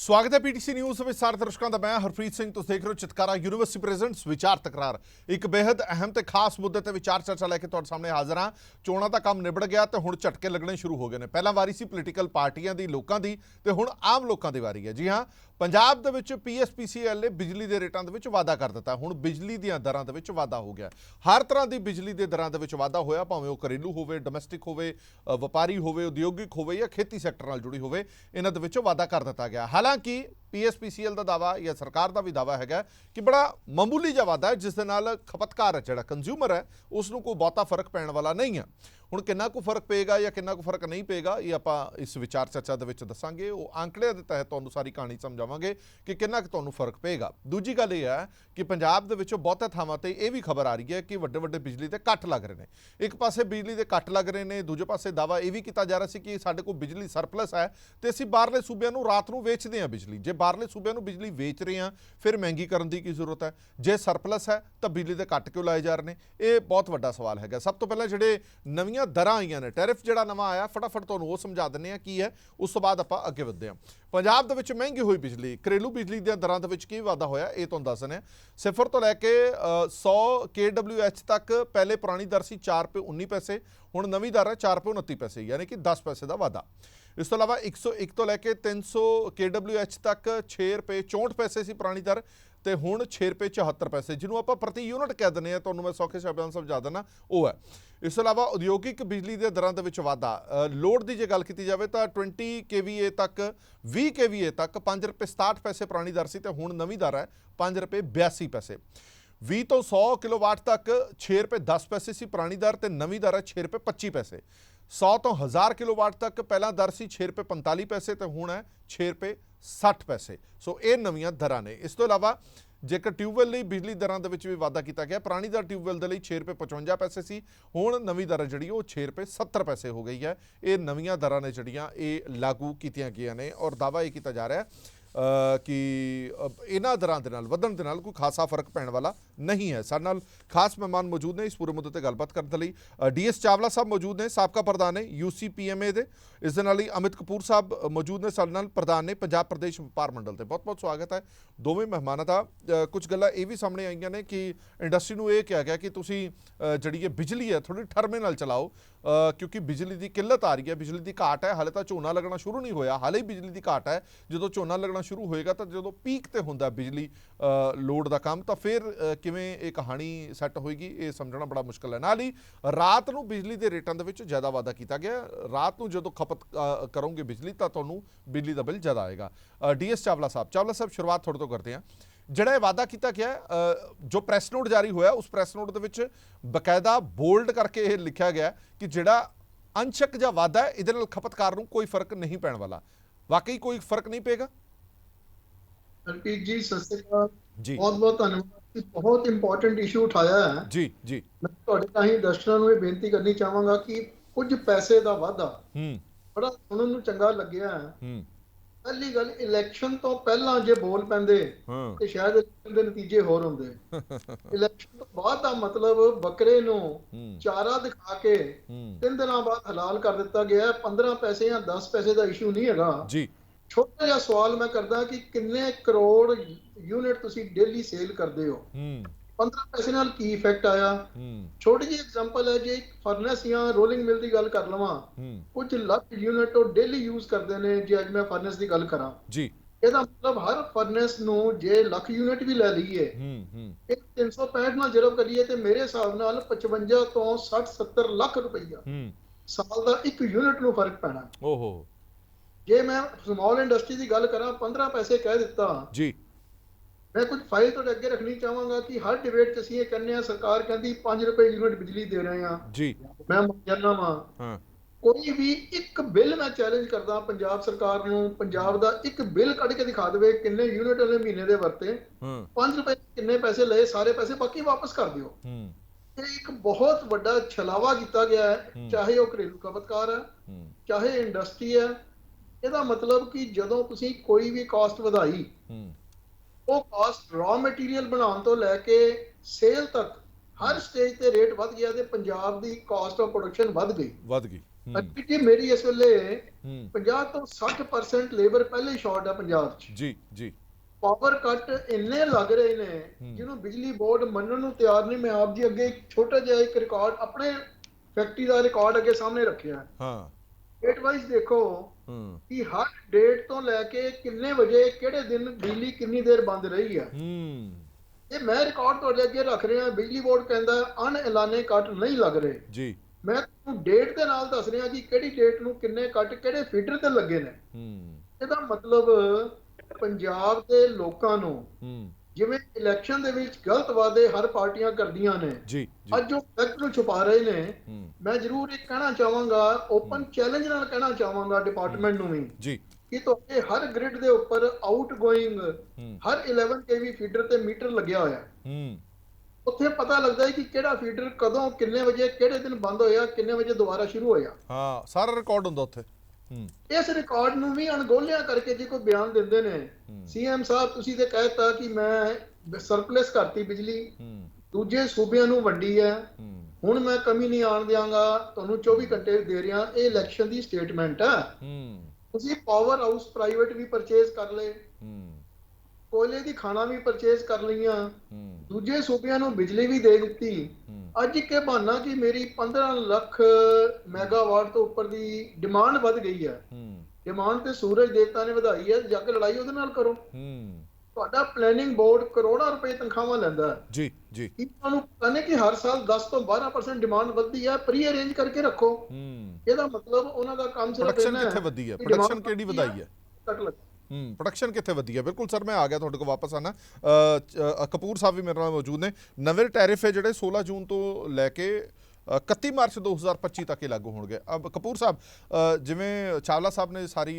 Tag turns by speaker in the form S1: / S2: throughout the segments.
S1: ਸਵਾਗਤ ਹੈ PTC news ਵਿੱਚ ਸਾਰੇ ਦਰਸ਼ਕਾਂ ਦਾ। ਮੈਂ ਹਰਪ੍ਰੀਤ ਸਿੰਘ, ਤੁਸੀਂ ਦੇਖ ਰਹੇ ਹੋ ਚਿਤਕਾਰਾ ਯੂਨੀਵਰਸਿਟੀ ਪ੍ਰੈਜ਼ੈਂਟਸ ਵਿਚਾਰ ਤਕਰਾਰ। ਇੱਕ ਬੇहद ਅਹਿਮ ਤੇ ਖਾਸ ਮੁੱਦੇ ਤੇ ਵਿਚਾਰ ਚਰਚਾ ਲੈ ਕੇ ਤੁਹਾਡੇ ਸਾਹਮਣੇ ਹਾਜ਼ਰ ਹਾਂ। ਚੋਣਾਂ ਦਾ ਕੰਮ ਨਿਬੜ ਗਿਆ ਤੇ ਹੁਣ ਝਟਕੇ ਲੱਗਣੇ ਸ਼ੁਰੂ ਹੋ ਗਏ ਨੇ। ਪਹਿਲਾਂ ਵਾਰੀ ਸੀ ਪੋਲੀਟੀਕਲ ਪਾਰਟੀਆਂ ਦੀ, ਲੋਕਾਂ ਦੀ ਤੇ ਹੁਣ ਆਮ ਲੋਕਾਂ ਦੀ ਵਾਰੀ ਹੈ। ਜੀ ਹਾਂ, ਪੰਜਾਬ ਦੇ ਵਿੱਚ ਪੀਐਸਪੀਸੀਐਲ ਨੇ ਬਿਜਲੀ ਦੇ ਰੇਟਾਂ ਦੇ ਵਿੱਚ ਵਾਧਾ ਕਰ ਦਿੱਤਾ। ਹੁਣ ਬਿਜਲੀ ਦੀਆਂ ਦਰਾਂ ਦੇ ਵਿੱਚ ਵਾਧਾ ਹੋ ਗਿਆ। ਹਰ ਤਰ੍ਹਾਂ ਦੀ ਬਿਜਲੀ ਦੇ ਦਰਾਂ ਦੇ ਵਿੱਚ ਵਾਧਾ ਹੋਇਆ, ਭਾਵੇਂ ਉਹ ਘਰੇਲੂ ਹੋਵੇ ਡੋਮੈਸਟਿਕ ਹੋਵੇ ਵਪਾਰੀ ਹੋਵੇ, ਉਦਯੋਗਿਕ ਹੋਵੇ ਜਾਂ ਖੇਤੀ ਸੈਕਟਰ ਨਾਲ ਜੁੜੀ ਹੋਵੇ, ਇਹਨਾਂ ਦੇ ਵਿੱਚ ਵਾਧਾ ਕਰ ਦਿੱਤਾ ਗਿਆ। ਹਾਲਾਂਕਿ ਹਾਲਾਂਕਿ ਪੀਐਸਪੀਸੀਐਲ ਦਾ ਦਾਵਾ ਜਾਂ ਸਰਕਾਰ ਦਾ ਵੀ ਦਾਵਾ ਹੈਗਾ ਕਿ ਬੜਾ ਮਾਮੂਲੀ ਜਿਹਾ ਵਾਧਾ ਹੈ, ਜਿਸ ਦੇ ਨਾਲ ਖਪਤਕਾਰ ਜਿਹੜਾ ਕੰਜ਼ਿਊਮਰ ਹੈ ਉਸ ਨੂੰ ਕੋਈ ਬਹੁਤਾ ਫ਼ਰਕ ਪੈਣ ਵਾਲਾ ਨਹੀਂ ਹੈ। ਹੁਣ ਕਿੰਨਾ ਕੁ ਫ਼ਰਕ ਪਏਗਾ ਜਾਂ ਕਿੰਨਾ ਕੁ ਫ਼ਰਕ ਨਹੀਂ ਪਏਗਾ, ਇਹ ਆਪਾਂ ਇਸ ਵਿਚਾਰ ਚਰਚਾ ਦੇ ਵਿੱਚ ਦੱਸਾਂਗੇ। ਉਹ ਅੰਕੜਿਆਂ ਦੇ ਤਹਿਤ ਤੁਹਾਨੂੰ ਸਾਰੀ ਕਹਾਣੀ ਸਮਝਾਵਾਂਗੇ ਕਿ ਕਿੰਨਾ ਕੁ ਤੁਹਾਨੂੰ ਫ਼ਰਕ ਪਏਗਾ। ਦੂਜੀ ਗੱਲ ਇਹ ਹੈ ਕਿ ਪੰਜਾਬ ਦੇ ਵਿੱਚੋਂ ਬਹੁਤੇ ਥਾਵਾਂ ਤੇ ਇਹ ਵੀ ਖਬਰ ਆ ਰਹੀ ਹੈ ਕਿ ਵੱਡੇ ਵੱਡੇ ਬਿਜਲੀ ਦੇ ਕੱਟ ਲੱਗ ਰਹੇ ਨੇ। ਇੱਕ ਪਾਸੇ ਬਿਜਲੀ ਦੇ ਕੱਟ ਲੱਗ ਰਹੇ ਨੇ, ਦੂਜੇ ਪਾਸੇ ਦਾਵਾ ਇਹ ਵੀ ਕੀਤਾ ਜਾ ਰਿਹਾ ਸੀ ਕਿ ਸਾਡੇ ਕੋਲ ਬਿਜਲੀ ਸਰਪਲਸ ਹੈ ਤੇ ਅਸੀਂ ਬਾਹਰਲੇ ਸੂਬਿਆਂ ਨੂੰ ਰਾਤ ਨੂੰ ਵੇਚਦੇ ਹਾਂ ਬਿਜਲੀ। ਜੇ ਬਾਹਰਲੇ ਸੂਬਿਆਂ ਨੂੰ ਬਿਜਲੀ ਵੇਚ ਰਹੇ ਹਾਂ ਫਿਰ ਮਹਿੰਗੀ ਕਰਨ ਦੀ ਕੀ ਜ਼ਰੂਰਤ ਹੈ? ਜੇ ਸਰਪਲਸ ਹੈ ਤਾਂ ਬਿਜਲੀ ਦੇ ਕੱਟ ਕਿਉਂ ਲਾਏ ਜਾ ਰਹੇ ਨੇ? ਇਹ ਬਹੁਤ ਵੱਡਾ ਸਵਾਲ ਹੈਗਾ। ਸਭ ਤੋਂ ਪਹਿਲਾਂ ਜਿਹੜੇ ਨਵੀਆਂ ਦਰਾਂ ਆਈਆਂ ਨੇ ਟੈਰਿਫ ਜਿਹੜਾ ਨਵਾਂ ਆਇਆ ਫਟਾਫਟ ਤੁਹਾਨੂੰ ਉਹ ਸਮਝਾ ਦਿੰਨੇ ਆ ਕੀ ਹੈ ਉਸ ਤੋਂ ਬਾਅਦ ਆਪਾਂ ਅੱਗੇ ਵਧਦੇ ਹਾਂ। ਪੰਜਾਬ ਦੇ ਵਿੱਚ ਮਹਿੰਗੀ ਹੋਈ ਬਿਜਲੀ ਘਰੇਲੂ ਬਿਜਲੀ ਦੀਆਂ ਦਰਾਂ ਦੇ ਵਿੱਚ ਕੀ ਵਾਧਾ ਹੋਇਆ ਇਹ ਤੁਹਾਨੂੰ ਦੱਸ ਦਿੰਦੇ ਹਾਂ। ਸਿਫਰ ਤੋਂ ਲੈ ਕੇ ਅ, 100 kWh ਤੱਕ ਪਹਿਲੇ ਪੁਰਾਣੀ ਦਰ ਸੀ 4 ਰੁਪਏ 19 ਪੈਸੇ ਹੁਣ ਨਵੀਂ ਦਰ ਹੈ 4 ਰੁਪਏ 29 ਪੈਸੇ ਯਾਨੀ ਕਿ 10 ਪੈਸੇ ਦਾ ਵਾਧਾ। ਇਸ ਤੋਂ ਇਲਾਵਾ 101 ਤੋਂ ਲੈ ਕੇ 300 kWh ਤੱਕ 6 ਰੁਪਏ 64 ਪੈਸੇ ਸੀ ਪੁਰਾਣੀ ਦਰ ਤੇ ਹੁਣ 6 ਰੁਪਏ 74 ਪੈਸੇ ਜਿਹਨੂੰ ਆਪਾਂ ਪ੍ਰਤੀ ਯੂਨਿਟ ਕਹਿ ਦਿੰਦੇ ਆ ਤੁਹਾਨੂੰ ਮੈਂ ਸੌਖੇ ਸ਼ਬਦਾਂ ਨਾਲ ਸਮਝਾ ਦਿੰਦਾ ਉਹ ਹੈ। ਇਸ ਤੋਂ ਇਲਾਵਾ ਉਦਯੋਗਿਕ ਬਿਜਲੀ ਦੇ ਦਰਾਂ ਦੇ ਵਿੱਚ ਵਾਧਾ ਅ, ਲੋਡ ਦੀ ਜੇ ਗੱਲ ਕੀਤੀ ਜਾਵੇ ਤਾਂ 20 kVA ਤੱਕ 20 kVA ਤੱਕ 5 ਰੁਪਏ 67 ਪੈਸੇ ਪੁਰਾਣੀ ਦਰ ਸੀ ਤੇ ਹੁਣ ਨਵੀਂ ਦਰ ਹੈ 5 ਰੁਪਏ 82 ਪੈਸੇ। 20 ਤੋਂ 100 ਕਿਲੋਵਾਟ ਤੱਕ 6 ਰੁਪਏ 10 ਪੈਸੇ ਸੀ ਪੁਰਾਣੀ ਦਰ ਤੇ ਨਵੀਂ ਦਰ ਹੈ 6 ਰੁਪਏ 25 ਪੈਸੇ। 100 ਤੋਂ 1000 ਕਿਲੋਵਾਟ ਤੱਕ ਪਹਿਲਾਂ ਦਰ ਸੀ 6 ਰੁਪਏ 45 ਪੈਸੇ ਤੇ ਹੁਣ ਹੈ 6 ਰੁਪਏ 60 ਪੈਸੇ। ਸੋ ਇਹ ਨਵੀਆਂ ਦਰਾਂ ਨੇ। ਇਸ ਤੋਂ ਇਲਾਵਾ ਜੇਕਰ ਟਿਊਬਵੈਲ ਲਈ ਬਿਜਲੀ ਦਰਾਂ ਦੇ ਵਿੱਚ ਵੀ ਵਾਧਾ ਕੀਤਾ ਗਿਆ, ਪੁਰਾਣੀ ਦਰ ਟਿਊਬਵੈਲ ਦੇ ਲਈ 6 ਰੁਪਏ 55 ਪੈਸੇ ਸੀ, ਹੁਣ ਨਵੀਂ ਦਰ ਜਿਹੜੀ ਉਹ 6 ਰੁਪਏ 70 ਪੈਸੇ ਹੋ ਗਈ ਹੈ। ਇਹ ਨਵੀਆਂ ਦਰਾਂ ਨੇ ਜਿਹੜੀਆਂ ਇਹ ਲਾਗੂ ਕੀਤੀਆਂ ਗਈਆਂ ਨੇ ਔਰ ਦਾਵਾ ਇਹ ਕੀਤਾ ਜਾ ਰਿਹਾ ਹੈ ਕਿ ਇਹਨਾਂ ਦਰਾਂ ਦੇ ਨਾਲ ਵਧਣ ਦੇ ਨਾਲ ਕੋਈ ਖਾਸਾ ਫ਼ਰਕ ਪੈਣ ਵਾਲਾ ਨਹੀਂ ਹੈ। ਸਾਡੇ ਨਾਲ ਖਾਸ ਮਹਿਮਾਨ ਮੌਜੂਦ ਨੇ ਇਸ ਪੂਰੇ ਮੁੱਦੇ ਤੇ ਗੱਲਬਾਤ ਕਰਨ ਦੇ ਲਈ। ਡੀਐਸ ਚਾਵਲਾ ਸਾਹਿਬ ਮੌਜੂਦ ਨੇ ਸਾਬਕਾ ਪ੍ਰਧਾਨ ਨੇ ਯੂਸੀਪੀਐਮਏ ਦੇ। ਇਸ ਦੇ ਨਾਲ ਹੀ ਅਮਿਤ ਕਪੂਰ ਸਾਹਿਬ ਮੌਜੂਦ ਨੇ ਸਾਡੇ ਨਾਲ ਪ੍ਰਧਾਨ ਨੇ ਪੰਜਾਬ ਪ੍ਰਦੇਸ਼ ਵਪਾਰ ਮੰਡਲ ਤੇ ਬਹੁਤ ਬਹੁਤ ਸਵਾਗਤ ਹੈ ਦੋਵੇਂ ਮਹਿਮਾਨਾਂ ਦਾ। ਅ, ਕੁਝ ਗੱਲਾਂ ਇਹ ਵੀ ਸਾਹਮਣੇ ਆਈਆਂ ਨੇ ਕਿ ਇੰਡਸਟਰੀ ਨੂੰ ਇਹ ਕਿਹਾ ਗਿਆ ਕਿ ਤੁਸੀਂ ਜਿਹੜੀ ਇਹ ਬਿਜਲੀ ਹੈ ਥੋੜੀ ਠਰਮੇ ਨਾਲ ਚਲਾਓ। ਕਿਉਂਕਿ ਬਿਜਲੀ ਦੀ ਕਿੱਲਤ ਆ ਰਹੀ ਹੈ ਬਿਜਲੀ ਦੀ ਘਾਟ ਹੈ ਹਾਲੇ ਤਾਂ ਝੋਨਾ ਲੱਗਣਾ ਸ਼ੁਰੂ ਨਹੀਂ ਹੋਇਆ ਹਾਲੇ ਹੀ ਬਿਜਲੀ ਦੀ ਘਾਟ ਹੈ। ਜਦੋਂ ਝੋਨਾ ਲੱਗਣਾ ਸ਼ੁਰੂ ਹੋਏਗਾ ਤਾਂ ਜਦੋਂ ਪੀਕ ਤੇ ਹੁੰਦਾ ਬਿਜਲੀ ਅ, ਲੋਡ ਦਾ ਕੰਮ ਤਾਂ ਫਿਰ ਕਿਵੇਂ ਇਹ ਕਹਾਣੀ ਸੈੱਟ ਹੋਏਗੀ ਇਹ ਸਮਝਣਾ ਬੜਾ ਮੁਸ਼ਕਲ ਹੈ। ਨਾਲ ਹੀ ਰਾਤ ਨੂੰ ਬਿਜਲੀ ਦੇ ਰੇਟਾਂ ਦੇ ਵਿੱਚ ਜ਼ਿਆਦਾ ਵਾਧਾ ਕੀਤਾ ਗਿਆ ਰਾਤ ਨੂੰ ਜਦੋਂ ਖਪਤ ਅ, ਕਰੋਗੇ ਬਿਜਲੀ ਤਾਂ ਤੁਹਾਨੂੰ ਬਿਜਲੀ ਦਾ ਬਿੱਲ ਜ਼ਿਆਦਾ ਆਏਗਾ। ਡੀਐਸ ਚਾਵਲਾ ਸਾਹਿਬ ਚਾਵਲਾ ਸਾਹਿਬ ਸ਼ੁਰੂਆਤ ਤੁਹਾਡੇ ਤੋਂ ਕਰਦੇ ਹਾਂ। ਜਿਹੜਾ ਇਹ ਵਾਅਦਾ ਕੀਤਾ ਗਿਆ ਜੋ ਪ੍ਰੈਸ ਨੋਟ ਜਾਰੀ ਹੋਇਆ ਉਸ ਪ੍ਰੈਸ ਨੋਟ ਦੇ ਵਿੱਚ ਬਕਾਇਦਾ ਬੋਲਡ ਕਰਕੇ ਇਹ ਲਿਖਿਆ ਗਿਆ ਕਿ ਜਿਹੜਾ ਅੰਸ਼ਕ ਜਾਂ ਵਾਅਦਾ ਹੈ ਇਹਦੇ ਨਾਲ ਖਪਤਕਾਰ ਨੂੰ ਕੋਈ ਫ਼ਰਕ ਨਹੀਂ ਪੈਣ ਵਾਲਾ। ਵਾਕਈ ਕੋਈ ਫ਼ਰਕ ਨਹੀਂ ਪਏਗਾ?
S2: ਹਰਪ੍ਰੀਤ ਜੀ ਸਤਿ ਸ਼੍ਰੀ ਅਕਾਲ।
S1: ਜੀ।
S2: ਬਹੁਤ ਬਹੁਤ ਧੰਨਵਾਦ। ਬਹੁਤ ਇੰਪੋਰਟੈਂਟ ਇਸ਼ੂ ਉਠਾਇਆ ਹੈ।
S1: ਜੀ ਜੀ।
S2: ਮੈਂ ਤੁਹਾਡੇ ਰਾਹੀਂ ਦਰਸ਼ਕਾਂ ਨੂੰ ਇਹ ਬੇਨਤੀ ਕਰਨੀ ਚਾਹਾਂਗਾ ਕਿ ਕੁਝ ਪੈਸੇ ਦਾ ਵਾਧਾ
S1: ਹੂੰ।
S2: ਬੜਾ ਸੁਣਨ ਨੂੰ ਚੰਗਾ ਲੱਗਿਆ ਹੈ।
S1: ਹੂੰ।
S2: ਪਹਿਲੀ ਗੱਲ ਇਲੈਕਸ਼ਨ ਤੋਂ ਪਹਿਲਾਂ ਜੇ ਬੋਲ ਪੈਂਦੇ ਤੇ ਸ਼ਾਇਦ election ਦੇ ਨਤੀਜੇ ਹੋਰ ਹੁੰਦੇ। ਇਲੈਕਸ਼ਨ ਤੋਂ ਬਾਅਦ ਦਾ ਮਤਲਬ ਬੱਕਰੇ ਨੂੰ ਚਾਰਾ ਦਿਖਾ ਕੇ ਤਿੰਨ ਦਿਨਾਂ ਬਾਅਦ ਹਲਾਲ ਕਰ ਦਿੱਤਾ ਗਿਆ ਹੈ। 15 ਪੈਸੇ ਜਾਂ 10 ਪੈਸੇ ਦਾ ਇਸ਼ੂ ਨਹੀਂ ਹੈਗਾ।
S1: ਜੀ।
S2: ਛੋਟਾ ਜਿਹਾ ਸਵਾਲ ਮੈਂ ਕਰਦਾ ਕਿ ਕਿੰਨੇ ਕਰੋੜ ਯੂਨਿਟ ਤੁਸੀਂ ਡੇਲੀ ਸੇਲ ਕਰਦੇ ਹੂੰ। 15 ਪੈਸੇ ਨਾਲ ਕੀ ਇਫੈਕਟ ਆਇਆ? ਛੋਟੀ ਜਿਹੀ ਐਗਜ਼ਾਮਪਲ ਹੈ ਜੇ ਇੱਕ ਫਰਨੈਸ ਜਾਂ ਰੋਲਿੰਗ ਮਿਲ ਦੀ ਗੱਲ ਕਰ ਲਵਾਂ ਕੁਝ ਲੱਖ ਯੂਨਿਟ ਉਹ ਡੇਲੀ ਯੂਜ਼ ਕਰਦੇ ਨੇ ਜੇ ਅੱਜ ਮੈਂ ਫਰਨੈਸ ਦੀ ਗੱਲ ਕਰਾਂ।
S1: ਜੀ।
S2: ਇਹਦਾ ਮਤਲਬ ਹਰ ਫਰਨੈਸ ਨੂੰ ਜੇ ਲੱਖ ਯੂਨਿਟ ਵੀ ਲੈ ਲਈਏ
S1: ਹੂੰ ਹੂੰ।
S2: ਇਹ 365 ਨਾਲ ਜਰਬ ਕਰੀਏ ਤੇ ਮੇਰੇ ਹਿਸਾਬ ਨਾਲ 55 ਤੋਂ 60 70 ਲੱਖ ਰੁਪਈਆ।
S1: ਹੂੰ।
S2: ਸਾਲ ਦਾ ਇੱਕ ਯੂਨਿਟ ਨੂੰ ਫ਼ਰਕ ਪੈਣਾ।
S1: ਓਹੋ।
S2: ਜੇ ਮੈਂ ਸਮਾਲ ਇੰਡਸਟਰੀ ਦੀ ਗੱਲ ਕਰਾਂ 15 ਪੈਸੇ ਕਹਿ ਦਿੱਤਾ।
S1: ਜੀ।
S2: ਮੈਂ ਕੁਝ ਫਾਈਲ ਤੁਹਾਡੇ ਅੱਗੇ ਰੱਖਣੀ ਚਾਹਾਂਗਾ ਕਿ ਹਰ ਡਿਬੇਟ 'ਚ ਅਸੀਂ ਇਹ ਕਹਿੰਦੇ ਆ ਸਰਕਾਰ ਕਹਿੰਦੀ 5 ਰੁਪਏ ਯੂਨਿਟ ਬਿਜਲੀ ਦੇ ਰਹੇ ਆ
S1: ਜੀ।
S2: ਮੈਂ ਮੰਨਣਾ ਵਾਂ।
S1: ਹਾਂ।
S2: ਕੋਈ ਵੀ ਇੱਕ ਬਿੱਲ ਮੈਂ ਚੈਲੰਜ ਕਰਦਾ ਪੰਜਾਬ ਸਰਕਾਰ ਨੂੰ ਪੰਜਾਬ ਦਾ ਇੱਕ ਬਿੱਲ ਕੱਢ ਕੇ ਦਿਖਾ ਦੇਵੇ ਕਿੰਨੇ ਯੂਨਿਟ ਉਹਨੇ ਮਹੀਨੇ ਦੇ ਵਰਤੇ।
S1: ਹਾਂ।
S2: 5 ਰੁਪਏ ਕਿੰਨੇ ਪੈਸੇ ਲਏ ਸਾਰੇ ਪੈਸੇ ਬਾਕੀ ਵਾਪਸ ਕਰ ਦਿਓ।
S1: ਹੂੰ।
S2: ਇਹ ਇੱਕ ਬਹੁਤ ਵੱਡਾ ਛਲਾਵਾ ਕੀਤਾ ਗਿਆ ਹੈ। ਚਾਹੇ ਉਹ ਘਰੇਲੂ ਖਪਤਕਾਰ ਹੈ
S1: ਹੂੰ।
S2: ਚਾਹੇ ਇੰਡਸਟਰੀ ਹੈ। ਇਹਦਾ ਮਤਲਬ ਕਿ ਜਦੋਂ ਤੁਸੀਂ ਕੋਈ ਵੀ ਕਾਸਟ ਵਧਾਈ
S1: ਹੂੰ।
S2: ਉਹ ਕਾਸਟ ਰॉ ਮਟੀਰੀਅਲ ਬਣਾਉਣ ਤੋਂ ਲੈ ਕੇ ਸੇਲ ਤੱਕ ਹਰ ਸਟੇਜ ਤੇ ਰੇਟ ਵੱਧ ਗਿਆ ਤੇ ਪੰਜਾਬ ਦੀ ਕਾਸਟ ਆਫ ਪ੍ਰੋਡਕਸ਼ਨ ਵੱਧ ਗਈ।
S1: ਵੱਧ ਗਈ
S2: ਅੱਗੇ ਜੀ ਮੇਰੀ ਇਸ ਵੇਲੇ
S1: ਹੂੰ।
S2: 50 ਤੋਂ 60% ਲੇਬਰ ਪਹਿਲੇ ਸ਼ਾਰਟ ਹੈ ਪੰਜਾਬ 'ਚ।
S1: ਜੀ ਜੀ।
S2: ਪਾਵਰ ਕੱਟ ਇੰਨੇ ਲੱਗ ਰਹੇ ਨੇ। ਜਿਹਨੂੰ ਬਿਜਲੀ ਬੋਰਡ ਮੰਨਣ ਨੂੰ ਤਿਆਰ ਨਹੀਂ ਮੈਂ ਆਪ ਜੀ ਅੱਗੇ ਇੱਕ ਛੋਟਾ ਜਿਹਾ ਇੱਕ ਰਿਕਾਰਡ ਆਪਣੇ ਫੈਕਟਰੀ ਦਾ ਰਿਕਾਰਡ ਅੱਗੇ ਸਾਹਮਣੇ ਰੱਖਿਆ।
S1: ਹਾਂ।
S2: ਡੇਟ ਵਾਈਜ਼ ਦੇਖੋ
S1: ਹੂੰ।
S2: ਕਿ ਹਰ ਡੇਟ ਤੋਂ ਲੈ ਕੇ ਕਿੰਨੇ ਵਜੇ ਕਿਹੜੇ ਦਿਨ ਬਿਜਲੀ ਕਿੰਨੀ ਦੇਰ ਬੰਦ ਰਹੀ ਹੈ
S1: ਹੂੰ।
S2: ਇਹ ਮੈਂ ਰਿਕਾਰਡ ਤੁਹਾਡੇ ਅੱਗੇ ਰੱਖ ਰਿਹਾ ਬਿਜਲੀ ਬੋਰਡ ਕਹਿੰਦਾ ਅਣ ਐਲਾਨੇ ਕੱਟ ਨਹੀਂ ਲੱਗ ਰਹੇ।
S1: ਜੀ।
S2: ਮੈਂ ਤੁਹਾਨੂੰ ਡੇਟ ਦੇ ਨਾਲ ਦੱਸ ਰਿਹਾ ਕਿ ਕਿਹੜੀ ਡੇਟ ਨੂੰ ਕਿੰਨੇ ਕੱਟ ਕਿਹੜੇ ਫੀਡਰ ਤੇ ਲੱਗੇ ਨੇ।
S1: ਹੂੰ।
S2: ਇਹਦਾ ਮਤਲਬ ਪੰਜਾਬ ਦੇ ਲੋਕਾਂ ਨੂੰ
S1: ਹੂੰ।
S2: ਜਿਵੇਂ ਇਲੈਕਸ਼ਨ ਦੇ ਵਿੱਚ ਗਲਤ ਵਾਅਦੇ ਹਰ ਪਾਰਟੀਆਂ ਕਰਦੀਆਂ ਨੇ
S1: ਜੀ
S2: ਅੱਜ ਉਹ ਫੈਕਟ ਨੂੰ ਛੁਪਾ ਰਹੇ ਨੇ ਮੈਂ ਜ਼ਰੂਰ ਇਹ ਕਹਿਣਾ ਚਾਹਾਂਗਾ ਓਪਨ ਚੈਲੰਜ ਨਾਲ ਕਹਿਣਾ ਚਾਹਾਂਗਾ ਡਿਪਾਰਟਮੈਂਟ ਨੂੰ ਵੀ
S1: ਜੀ।
S2: ਕਿ ਤੁਹਾਡੇ ਹਰ ਗ੍ਰਿਡ ਦੇ ਉੱਪਰ ਆਊਟ ਗੋਇੰਗ ਹਰ 11 ਕੇਵੀ ਫੀਡਰ ਤੇ ਮੀਟਰ ਲੱਗਿਆ ਹੋਇਆ। ਹੈ। ਉੱਥੇ ਪਤਾ ਲੱਗਦਾ ਹੈ ਕਿ ਕਿਹੜਾ ਫੀਡਰ ਕਦੋਂ ਕਿੰਨੇ ਵਜੇ ਕਿਹੜੇ ਦਿਨ ਬੰਦ ਹੋਇਆ ਕਿੰਨੇ ਵਜੇ ਦੁਬਾਰਾ ਸ਼ੁਰੂ ਹੋਇਆ।
S1: ਹਾਂ ਸਾਰਾ ਰਿਕਾਰਡ ਹੁੰਦਾ ਉੱਥੇ।
S2: ਇਸ ਰਿਕਾਰਡ ਨੂੰ ਵੀ ਅਣਗੋਲਿਆ ਕਰਕੇ ਜੇ ਕੋਈ ਬਿਆਨ ਦਿੰਦੇ ਨੇ ਸੀਐਮ ਸਾਹਿਬ ਤੁਸੀਂ ਤੇ ਕਹਿਤਾ ਕਿ ਮੈਂ ਸਰਪਲਸ ਕਰਤੀ ਬਿਜਲੀ। ਦੂਜੇ ਸੂਬਿਆਂ ਨੂੰ ਵੰਡੀ ਹੈ। ਹੁਣ ਮੈਂ ਕਮੀ ਨਹੀਂ ਆਣ ਦਿਆਂਗਾ ਤੁਹਾਨੂੰ 24 ਘੰਟੇ ਦੇ ਰਿਹਾ ਇਹ ਇਲੈਕਸ਼ਨ ਦੀ ਸਟੇਟਮੈਂਟ ਹੂੰ। ਤੁਸੀਂ ਪਾਵਰ ਹਾਊਸ ਪ੍ਰਾਈਵੇਟ ਵੀ ਪਰਚੇਸ ਕਰ ਲਏ। ਕੋਇਲੇ ਦੀ ਖਾਣਾ ਵੀ ਪਰਚੇਸ ਕਰ ਲਈਆਂ। ਦੂਜੇ ਸੂਬਿਆਂ ਨੂੰ ਬਿਜਲੀ ਵੀ ਦੇ ਦਿੱਤੀ। ਅੱਜ ਇੱਕ ਇਹ ਬਹਾਨਾ ਕਿ ਮੇਰੀ 15 ਲੱਖ ਮੈਗਾਵਾਟ ਤੋਂ ਉੱਪਰ ਦੀ ਡਿਮਾਂਡ ਵੱਧ ਗਈ ਹੈ। ਡਿਮਾਂਡ ਤੇ ਸੂਰਜ ਦੇਵਤਾ ਨੇ ਵਧਾਈ ਹੈ ਜਾ ਕੇ ਲੜਾਈ ਉਹਦੇ ਨਾਲ ਕਰੋ। ਤੁਹਾਡਾ ਪਲੈਨਿੰਗ ਬੋਰਡ ਕਰੋੜਾਂ ਰੁਪਏ ਤਨਖਾਹਾਂ ਲੈਂਦਾ
S1: ਜੀ ਜੀ।
S2: ਕੀ ਤੁਹਾਨੂੰ ਪਤਾ ਨਹੀਂ ਕਿ ਹਰ ਸਾਲ 10 ਤੋਂ 12% ਡਿਮਾਂਡ ਵੱਧਦੀ ਹੈ? ਪ੍ਰੀ ਅਰੇਂਜ ਕਰਕੇ ਰੱਖੋ। ਇਹਦਾ ਮਤਲਬ ਉਹਨਾਂ ਦਾ ਕੰਮ ਸਿਰਫ
S1: ਪ੍ਰੋਡਕਸ਼ਨ ਕਿੱਥੇ ਵਧੀ ਹੈ? ਪ੍ਰੋਡਕਸ਼ਨ ਕਿਹੜੀ ਵਧਾਈ ਹੈ?
S2: ਕੱਟ ਲੱਗ
S1: ਹੂੰ। ਪ੍ਰੋਡਕਸ਼ਨ ਕਿੱਥੇ ਵਧੀ ਹੈ ਬਿਲਕੁਲ ਸਰ ਮੈਂ ਆ ਗਿਆ ਤੁਹਾਡੇ ਕੋਲ ਵਾਪਸ ਆਣਾ ਕਪੂਰ ਸਾਹਿਬ ਵੀ ਮੇਰੇ ਨਾਲ ਮੌਜੂਦ ਨੇ। ਨਵੇਂ ਟੈਰਿਫ ਹੈ ਜਿਹੜੇ 16 ਜੂਨ ਤੋਂ ਲੈ ਕੇ ਅ, 31 ਮਾਰਚ 2025 ਤੱਕ ਇਹ ਲਾਗੂ ਹੋਣਗੇ। ਅਬ ਕਪੂਰ ਸਾਹਿਬ ਜਿਵੇਂ ਚਾਵਲਾ ਸਾਹਿਬ ਨੇ ਸਾਰੀ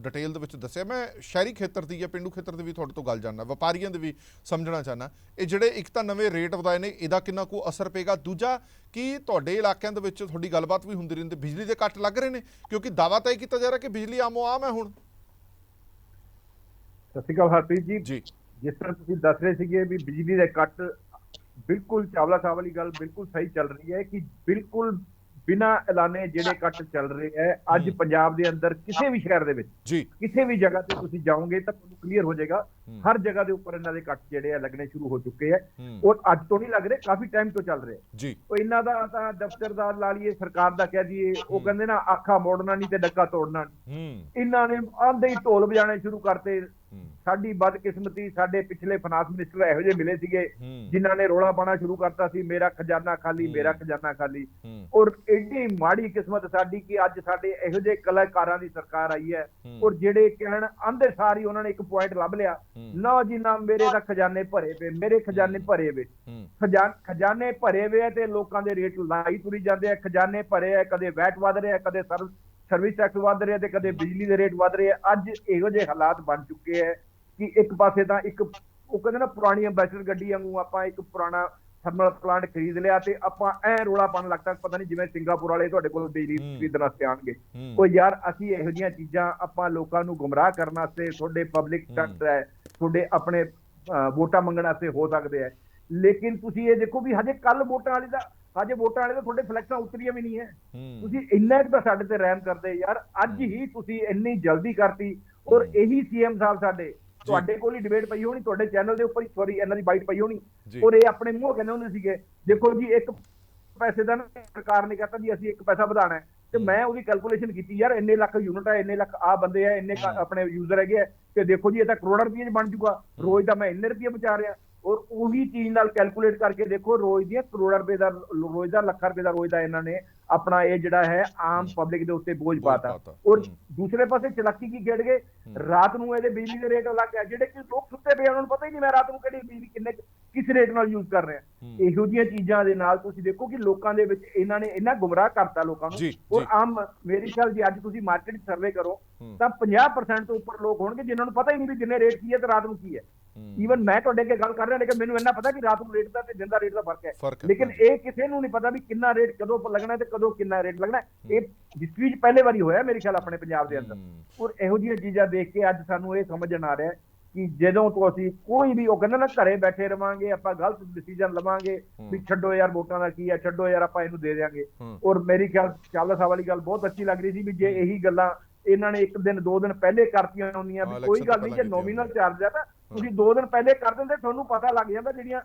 S1: ਡਿਟੇਲ ਦੇ ਵਿੱਚ ਦੱਸਿਆ ਮੈਂ ਸ਼ਹਿਰੀ ਖੇਤਰ ਦੀ ਜਾਂ ਪਿੰਡੂ ਖੇਤਰ ਦੀ ਵੀ ਤੁਹਾਡੇ ਤੋਂ ਗੱਲ ਜਾਣਨਾ ਵਪਾਰੀਆਂ ਦੇ ਵੀ ਸਮਝਣਾ ਚਾਹਨਾ। ਇਹ ਜਿਹੜੇ ਇੱਕ ਤਾਂ ਨਵੇਂ ਰੇਟ ਵਧਾਏ ਨੇ ਇਹਦਾ ਕਿੰਨਾ ਕੁ ਅਸਰ ਪਏਗਾ? ਦੂਜਾ ਕਿ ਤੁਹਾਡੇ ਇਲਾਕਿਆਂ ਦੇ ਵਿੱਚ ਤੁਹਾਡੀ ਗੱਲਬਾਤ ਵੀ ਹੁੰਦੀ ਰਹਿੰਦੀ ਬਿਜਲੀ ਦੇ ਕੱਟ ਲੱਗ ਰਹੇ ਨੇ? ਕਿਉਂਕਿ ਦਾਵਾ ਤਾਂ ਇਹ ਕੀਤਾ ਜਾ ਰਿਹਾ ਕਿ ਬਿਜਲੀ ਆਮੋ ਆਮ ਹੈ ਹੁਣ।
S3: ਸਤਿ ਸ਼੍ਰੀ ਅਕਾਲ ਹਰਪ੍ਰੀਤ ਜੀ।
S1: ਜੀ।
S3: ਜਿਸ ਤਰ੍ਹਾਂ ਤੁਸੀਂ ਦੱਸ ਰਹੇ ਸੀਗੇ ਵੀ ਬਿਜਲੀ ਦੇ ਕੱਟ ਬਿਲਕੁਲ ਚਾਵਲਾ ਸਾਹਿਬ ਵਾਲੀ ਗੱਲ ਬਿਲਕੁਲ ਸਹੀ ਚੱਲ ਰਹੀ ਹੈ ਕਿ ਬਿਲਕੁਲ ਬਿਨਾ ਐਲਾਨੇ ਜਿਹੜੇ ਕੱਟ ਚੱਲ ਰਹੇ ਹੈ ਅੱਜ। ਪੰਜਾਬ ਦੇ ਅੰਦਰ ਕਿਸੇ ਵੀ ਸ਼ਹਿਰ ਦੇ ਵਿੱਚ
S1: ਜੀ।
S3: ਕਿਸੇ ਵੀ ਜਗ੍ਹਾ ਤੇ ਤੁਸੀਂ ਜਾਓਗੇ ਤਾਂ ਤੁਹਾਨੂੰ ਕਲੀਅਰ ਹੋ ਜਾਏਗਾ। ਹਰ ਜਗ੍ਹਾ ਦੇ ਉੱਪਰ ਇਹਨਾਂ ਦੇ ਕੱਟ ਜਿਹੜੇ ਆ ਲੱਗਣੇ ਸ਼ੁਰੂ ਹੋ ਚੁੱਕੇ ਹੈ।
S1: ਹੂੰ।
S3: ਔਰ ਅੱਜ ਤੋਂ ਨਹੀਂ ਲੱਗ ਰਹੇ ਕਾਫੀ ਟਾਈਮ ਤੋਂ ਚੱਲ ਰਹੇ
S1: ਜੀ।
S3: ਉਹ ਇਹਨਾਂ ਦਾ ਤਾਂ ਦਫ਼ਤਰਦਾਰ ਲਾ ਲਈਏ ਸਰਕਾਰ ਦਾ ਕਹਿ ਦਈਏ ਉਹ। ਕਹਿੰਦੇ ਨਾ ਆਖਾ ਮੋੜਨਾ ਨਹੀਂ ਤੇ ਡੱਕਾ ਤੋੜਨਾ ਇਹਨਾਂ ਨੇ ਆਂਦੇ ਹੀ ਢੋਲ ਵਜਾਣੇ ਸ਼ੁਰੂ ਕਰਤੇ ਸਾਡੀ ਬਦਕਿਸਮਤੀ ਸਾਡੇ ਪਿਛਲੇ ਫਾਈਨਾਂਸ ਮਿਨਿਸਟਰ ਇਹੋ ਜਿਹੇ ਮਿਲੇ ਸੀਗੇ ਜਿਨ੍ਹਾਂ ਨੇ ਰੋਲਾ ਪਾਣਾ ਸ਼ੁਰੂ ਕਰਤਾ ਸੀ ਮੇਰਾ ਖਜ਼ਾਨਾ ਖਾਲੀ। ਮੇਰਾ ਖਜ਼ਾਨਾ ਖਾਲੀ। ਔਰ ਐਡੀ ਮਾੜੀ ਕਿਸਮਤ ਸਾਡੀ ਕਿ ਅੱਜ ਸਾਡੇ ਇਹੋ ਜਿਹੇ ਕਲਾਕਾਰਾਂ ਦੀ ਸਰਕਾਰ ਆਈ ਹੈ। ਔਰ ਜਿਹੜੇ ਕਹਿਣ ਆਂਦੇ ਸਾਰੀ ਉਹਨਾਂ ਨੇ ਇੱਕ ਪੁਆਇੰਟ ਲੱਭ ਲਿਆ। ਨਾ ਜੀ ਨਾ ਮੇਰੇ ਤਾਂ ਖਜ਼ਾਨੇ ਭਰੇ ਪਏ ਮੇਰੇ ਖਜ਼ਾਨੇ ਭਰੇ ਵੇ। ਖਜ਼ਾਨ ਭਰੇ ਵੇ ਤੇ ਲੋਕਾਂ ਦੇ ਰੇਟ ਲਾਈ ਤੁਰੀ ਜਾਂਦੇ ਆ। ਖਜ਼ਾਨੇ ਭਰੇ ਆ ਕਦੇ ਵੈਟ ਵਧ ਰਿਹਾ ਕਦੇ ਸਰਵ ਸਰਵਿਸ ਟੈਕਸ ਵਧ ਰਿਹਾ ਤੇ ਕਦੇ ਬਿਜਲੀ ਦੇ ਰੇਟ ਵਧ ਰਹੇ ਆ ਅੱਜ ਇਹੋ ਜਿਹੇ ਹਾਲਾਤ ਬਣ ਚੁੱਕੇ ਹੈ ਕਿ ਇੱਕ ਪਾਸੇ ਤਾਂ ਇੱਕ ਉਹ ਕਹਿੰਦੇ ਨਾ ਪੁਰਾਣੀ ਅੰਬੈਸਡਰ ਗੱਡੀ ਵਾਂਗੂ ਆਪਾਂ ਇੱਕ ਪੁਰਾਣਾ ਥਰਮਲ ਪਲਾਂਟ ਖਰੀਦ ਲਿਆ ਤੇ ਆਪਾਂ ਐ ਰੋਲਾ ਪਾਉਣ ਲੱਗਦਾ ਪਤਾ ਨਹੀਂ ਜਿਵੇਂ ਸਿੰਗਾਪੁਰ ਵਾਲੇ ਤੁਹਾਡੇ ਕੋਲ ਬਿਜਲੀ। ਖਰੀਦਣ ਵਾਸਤੇ ਆਣਗੇ ਉਹ ਯਾਰ ਅਸੀਂ ਇਹੋ ਜਿਹੀਆਂ ਚੀਜ਼ਾਂ ਆਪਾਂ ਲੋਕਾਂ ਨੂੰ ਗੁੰਮਰਾਹ ਕਰਨ ਵਾਸਤੇ ਤੁਹਾਡੇ ਪਬਲਿਕ। ਟੈਕਸ ਹੈ ਤੁਹਾਡੇ ਆਪਣੇ ਵੋਟਾਂ ਮੰਗਣ ਵਾਸਤੇ ਹੋ ਸਕਦੇ ਹੈ ਲੇਕਿਨ ਤੁਸੀਂ ਇਹ ਦੇਖੋ ਵੀ ਹਜੇ ਕੱਲ ਵੋਟਾਂ ਵਾਲੇ ਦਾ ਹਜੇ ਵੋਟਾਂ ਵਾਲੇ ਤਾਂ ਤੁਹਾਡੇ ਫਲੈਕਸਾਂ ਉਤਰੀਆਂ ਵੀ ਨਹੀਂ ਹੈ।
S1: ਹੂੰ।
S3: ਤੁਸੀਂ ਇੰਨਾ ਕੁ ਤਾਂ ਸਾਡੇ ਤੇ ਰਹਿਮ ਕਰਦੇ ਯਾਰ ਅੱਜ ਹੀ ਤੁਸੀਂ ਇੰਨੀ ਜਲਦੀ ਕਰਤੀ ਔਰ
S1: ਹੂੰ।
S3: ਇਹੀ ਸੀਐਮ ਸਾਹਿਬ ਸਾਡੇ ਤੁਹਾਡੇ ਕੋਲ ਹੀ ਡਿਬੇਟ ਪਈ ਹੋਣੀ ਤੁਹਾਡੇ ਚੈਨਲ ਦੇ ਉੱਪਰ ਹੀ ਸੌਰੀ ਇਹਨਾਂ ਦੀ ਬਾਈਟ ਪਈ ਹੋਣੀ। ਔਰ ਇਹ ਆਪਣੇ ਮੂੰਹ ਕਹਿੰਦੇ ਹੁੰਦੇ ਸੀਗੇ ਦੇਖੋ ਜੀ ਇੱਕ ਪੈਸੇ ਦਾ ਨਾ ਸਰਕਾਰ ਨੇ ਕਹਤਾ ਜੀ ਅਸੀਂ ਇੱਕ ਪੈਸਾ ਵਧਾਣਾ ਹੈ। ਤੇ ਮੈਂ ਉਹਦੀ ਕੈਲਕੂਲੇਸ਼ਨ ਕੀਤੀ ਯਾਰ ਇੰਨੇ ਲੱਖ ਯੂਨਿਟ ਹੈ ਇੰਨੇ ਲੱਖ ਆ ਬੰਦੇ ਆ ਇੰਨੇ। ਆਪਣੇ ਯੂਜ਼ਰ ਹੈਗੇ ਆ। ਤੇ ਦੇਖੋ ਜੀ ਇਹ ਤਾਂ ਕਰੋੜਾਂ ਰੁਪਏ ਚ ਬਣ ਜੂਗਾ ਰੋਜ਼ ਦਾ ਮੈਂ ਇੰਨੇ ਰੁਪਏ ਬਚਾ ਰਿਹਾ। ਔਰ ਉਹੀ ਚੀਜ਼ ਨਾਲ ਕੈਲਕੂਲੇਟ ਕਰਕੇ ਦੇਖੋ ਰੋਜ਼ ਦੀਆਂ ਕਰੋੜਾਂ ਰੁਪਏ ਦਾ ਰੋਜ਼ ਦਾ ਲੱਖਾਂ ਰੁਪਏ ਦਾ ਰੋਜ਼ ਦਾ ਇਹਨਾਂ ਨੇ ਆਪਣਾ ਇਹ ਜਿਹੜਾ ਹੈ ਆਮ ਪਬਲਿਕ ਦੇ ਉੱਤੇ ਬੋਝ ਪਾਤਾ। ਔਰ। ਦੂਸਰੇ ਪਾਸੇ ਚਲਾਕੀ ਕੀ ਖੇਡ ਗਏ ਰਾਤ ਨੂੰ ਇਹਦੇ ਬਿਜਲੀ ਦੇ ਰੇਟ ਅਲੱਗ ਹੈ ਜਿਹੜੇ ਕਿ ਲੋਕ ਸੁੱਤੇ ਪਏ ਉਹਨਾਂ ਨੂੰ ਪਤਾ ਹੀ ਨਹੀਂ ਮੈਂ ਰਾਤ ਨੂੰ ਕਿਹੜੀ ਬਿਜਲੀ ਕਿੰਨੇ ਕਿਸ ਰੇਟ ਨਾਲ ਯੂਜ਼ ਕਰ ਰਿਹਾ। ਇਹੋ ਜਿਹੀਆਂ ਚੀਜ਼ਾਂ ਦੇ ਨਾਲ ਤੁਸੀਂ ਦੇਖੋ ਕਿ ਲੋਕਾਂ ਦੇ ਵਿੱਚ ਇਹਨਾਂ ਨੇ ਇੰਨਾ ਗੁੰਮਰਾਹ ਕਰਤਾ ਲੋਕਾਂ ਨੂੰ ਔਰ। ਆਮ ਮੇਰੀ ਖਿਆਲ ਜੀ ਅੱਜ ਤੁਸੀਂ ਮਾਰਕੀਟ ਸਰਵੇ ਕਰੋ। ਤਾਂ 50% ਤੋਂ ਉੱਪਰ ਲੋਕ ਹੋਣਗੇ ਜਿਨ੍ਹਾਂ ਨੂੰ ਪਤਾ ਹੀ ਨਹੀਂ ਵੀ ਦਿਨੇ ਰੇਟ ਕੀ ਹੈ ਤੇ ਰਾਤ ਨੂੰ ਕੀ ਹੂੰ। ਈਵਨ ਮੈਂ ਤੁਹਾਡੇ ਅੱਗੇ ਗੱਲ ਕਰ ਰਿਹਾ ਲੇਕਿਨ ਮੈਨੂੰ ਇੰਨਾ ਪਤਾ ਕਿ ਰਾਤ ਨੂੰ ਰੇਟ ਦਾ ਤੇ ਦਿਨ ਦਾ ਰੇਟ ਦਾ ਫ਼ਰਕ ਹੈ। ਲੇਕਿਨ ਇਹ ਕਿਸੇ ਨੂੰ ਨਹੀਂ ਪਤਾ ਵੀ ਕਿੰਨਾ ਰੇਟ ਕਦੋਂ ਲੱਗਣਾ ਤੇ ਕਦੋਂ ਕਿੰਨਾ ਰੇਟ ਲੱਗਣਾ। ਇਹ ਹਿਸਟਰੀ 'ਚ ਪਹਿਲੇ ਵਾਰੀ ਹੋਇਆ ਮੇਰੇ ਖਿਆਲ ਆਪਣੇ ਪੰਜਾਬ ਦੇ ਅੰਦਰ। ਔਰ ਇਹੋ ਜਿਹੀਆਂ ਚੀਜ਼ਾਂ ਦੇਖ ਕੇ ਅੱਜ ਸਾਨੂੰ ਇਹ ਸਮਝਣ ਆ ਰਿਹਾ ਕਿ ਜਦੋਂ ਤੋਂ ਅਸੀਂ ਕੋਈ ਵੀ ਉਹ ਕਹਿੰਦਾ ਨਾ ਘਰੇ ਬੈਠੇ ਰਵਾਂਗੇ ਆਪਾਂ ਗਲਤ ਡਿਸੀਜਨ ਲਵਾਂਗੇ ਵੀ ਛੱਡੋ ਯਾਰ ਵੋਟਾਂ ਦਾ ਕੀ ਆ ਛੱਡੋ ਯਾਰ ਆਪਾਂ ਇਹਨੂੰ ਦੇ ਦਿਆਂਗੇ।
S1: ਹੂੰ।
S3: ਔਰ ਮੇਰੀ ਖਿਆਲ ਚਾਵਲਾ ਸਾਹਿਬ ਵਾਲੀ ਗੱਲ ਬਹੁਤ ਅੱਛੀ ਲੱਗ ਰਹੀ ਸੀ ਵੀ ਜੇ ਇਹੀ ਗੱਲਾਂ ਇਹਨਾਂ ਨੇ ਇੱਕ ਦਿਨ ਦੋ ਦਿਨ ਪਹਿਲੇ ਕਰਤੀਆਂ ਹੁੰਦੀਆਂ ਵੀ ਕੋਈ ਗੱਲ ਨਹੀਂ ਜੇ ਨੋਮੀਨਲ ਚਾਰਜ ਆ ਤਾਂ ਤੁਸੀਂ ਦੋ ਦਿਨ ਪਹਿਲੇ ਕਰ ਦਿੰਦੇ ਤੁਹਾਨੂੰ ਪਤਾ ਲੱਗ ਜਾਂਦਾ ਜਿਹੜੀਆਂ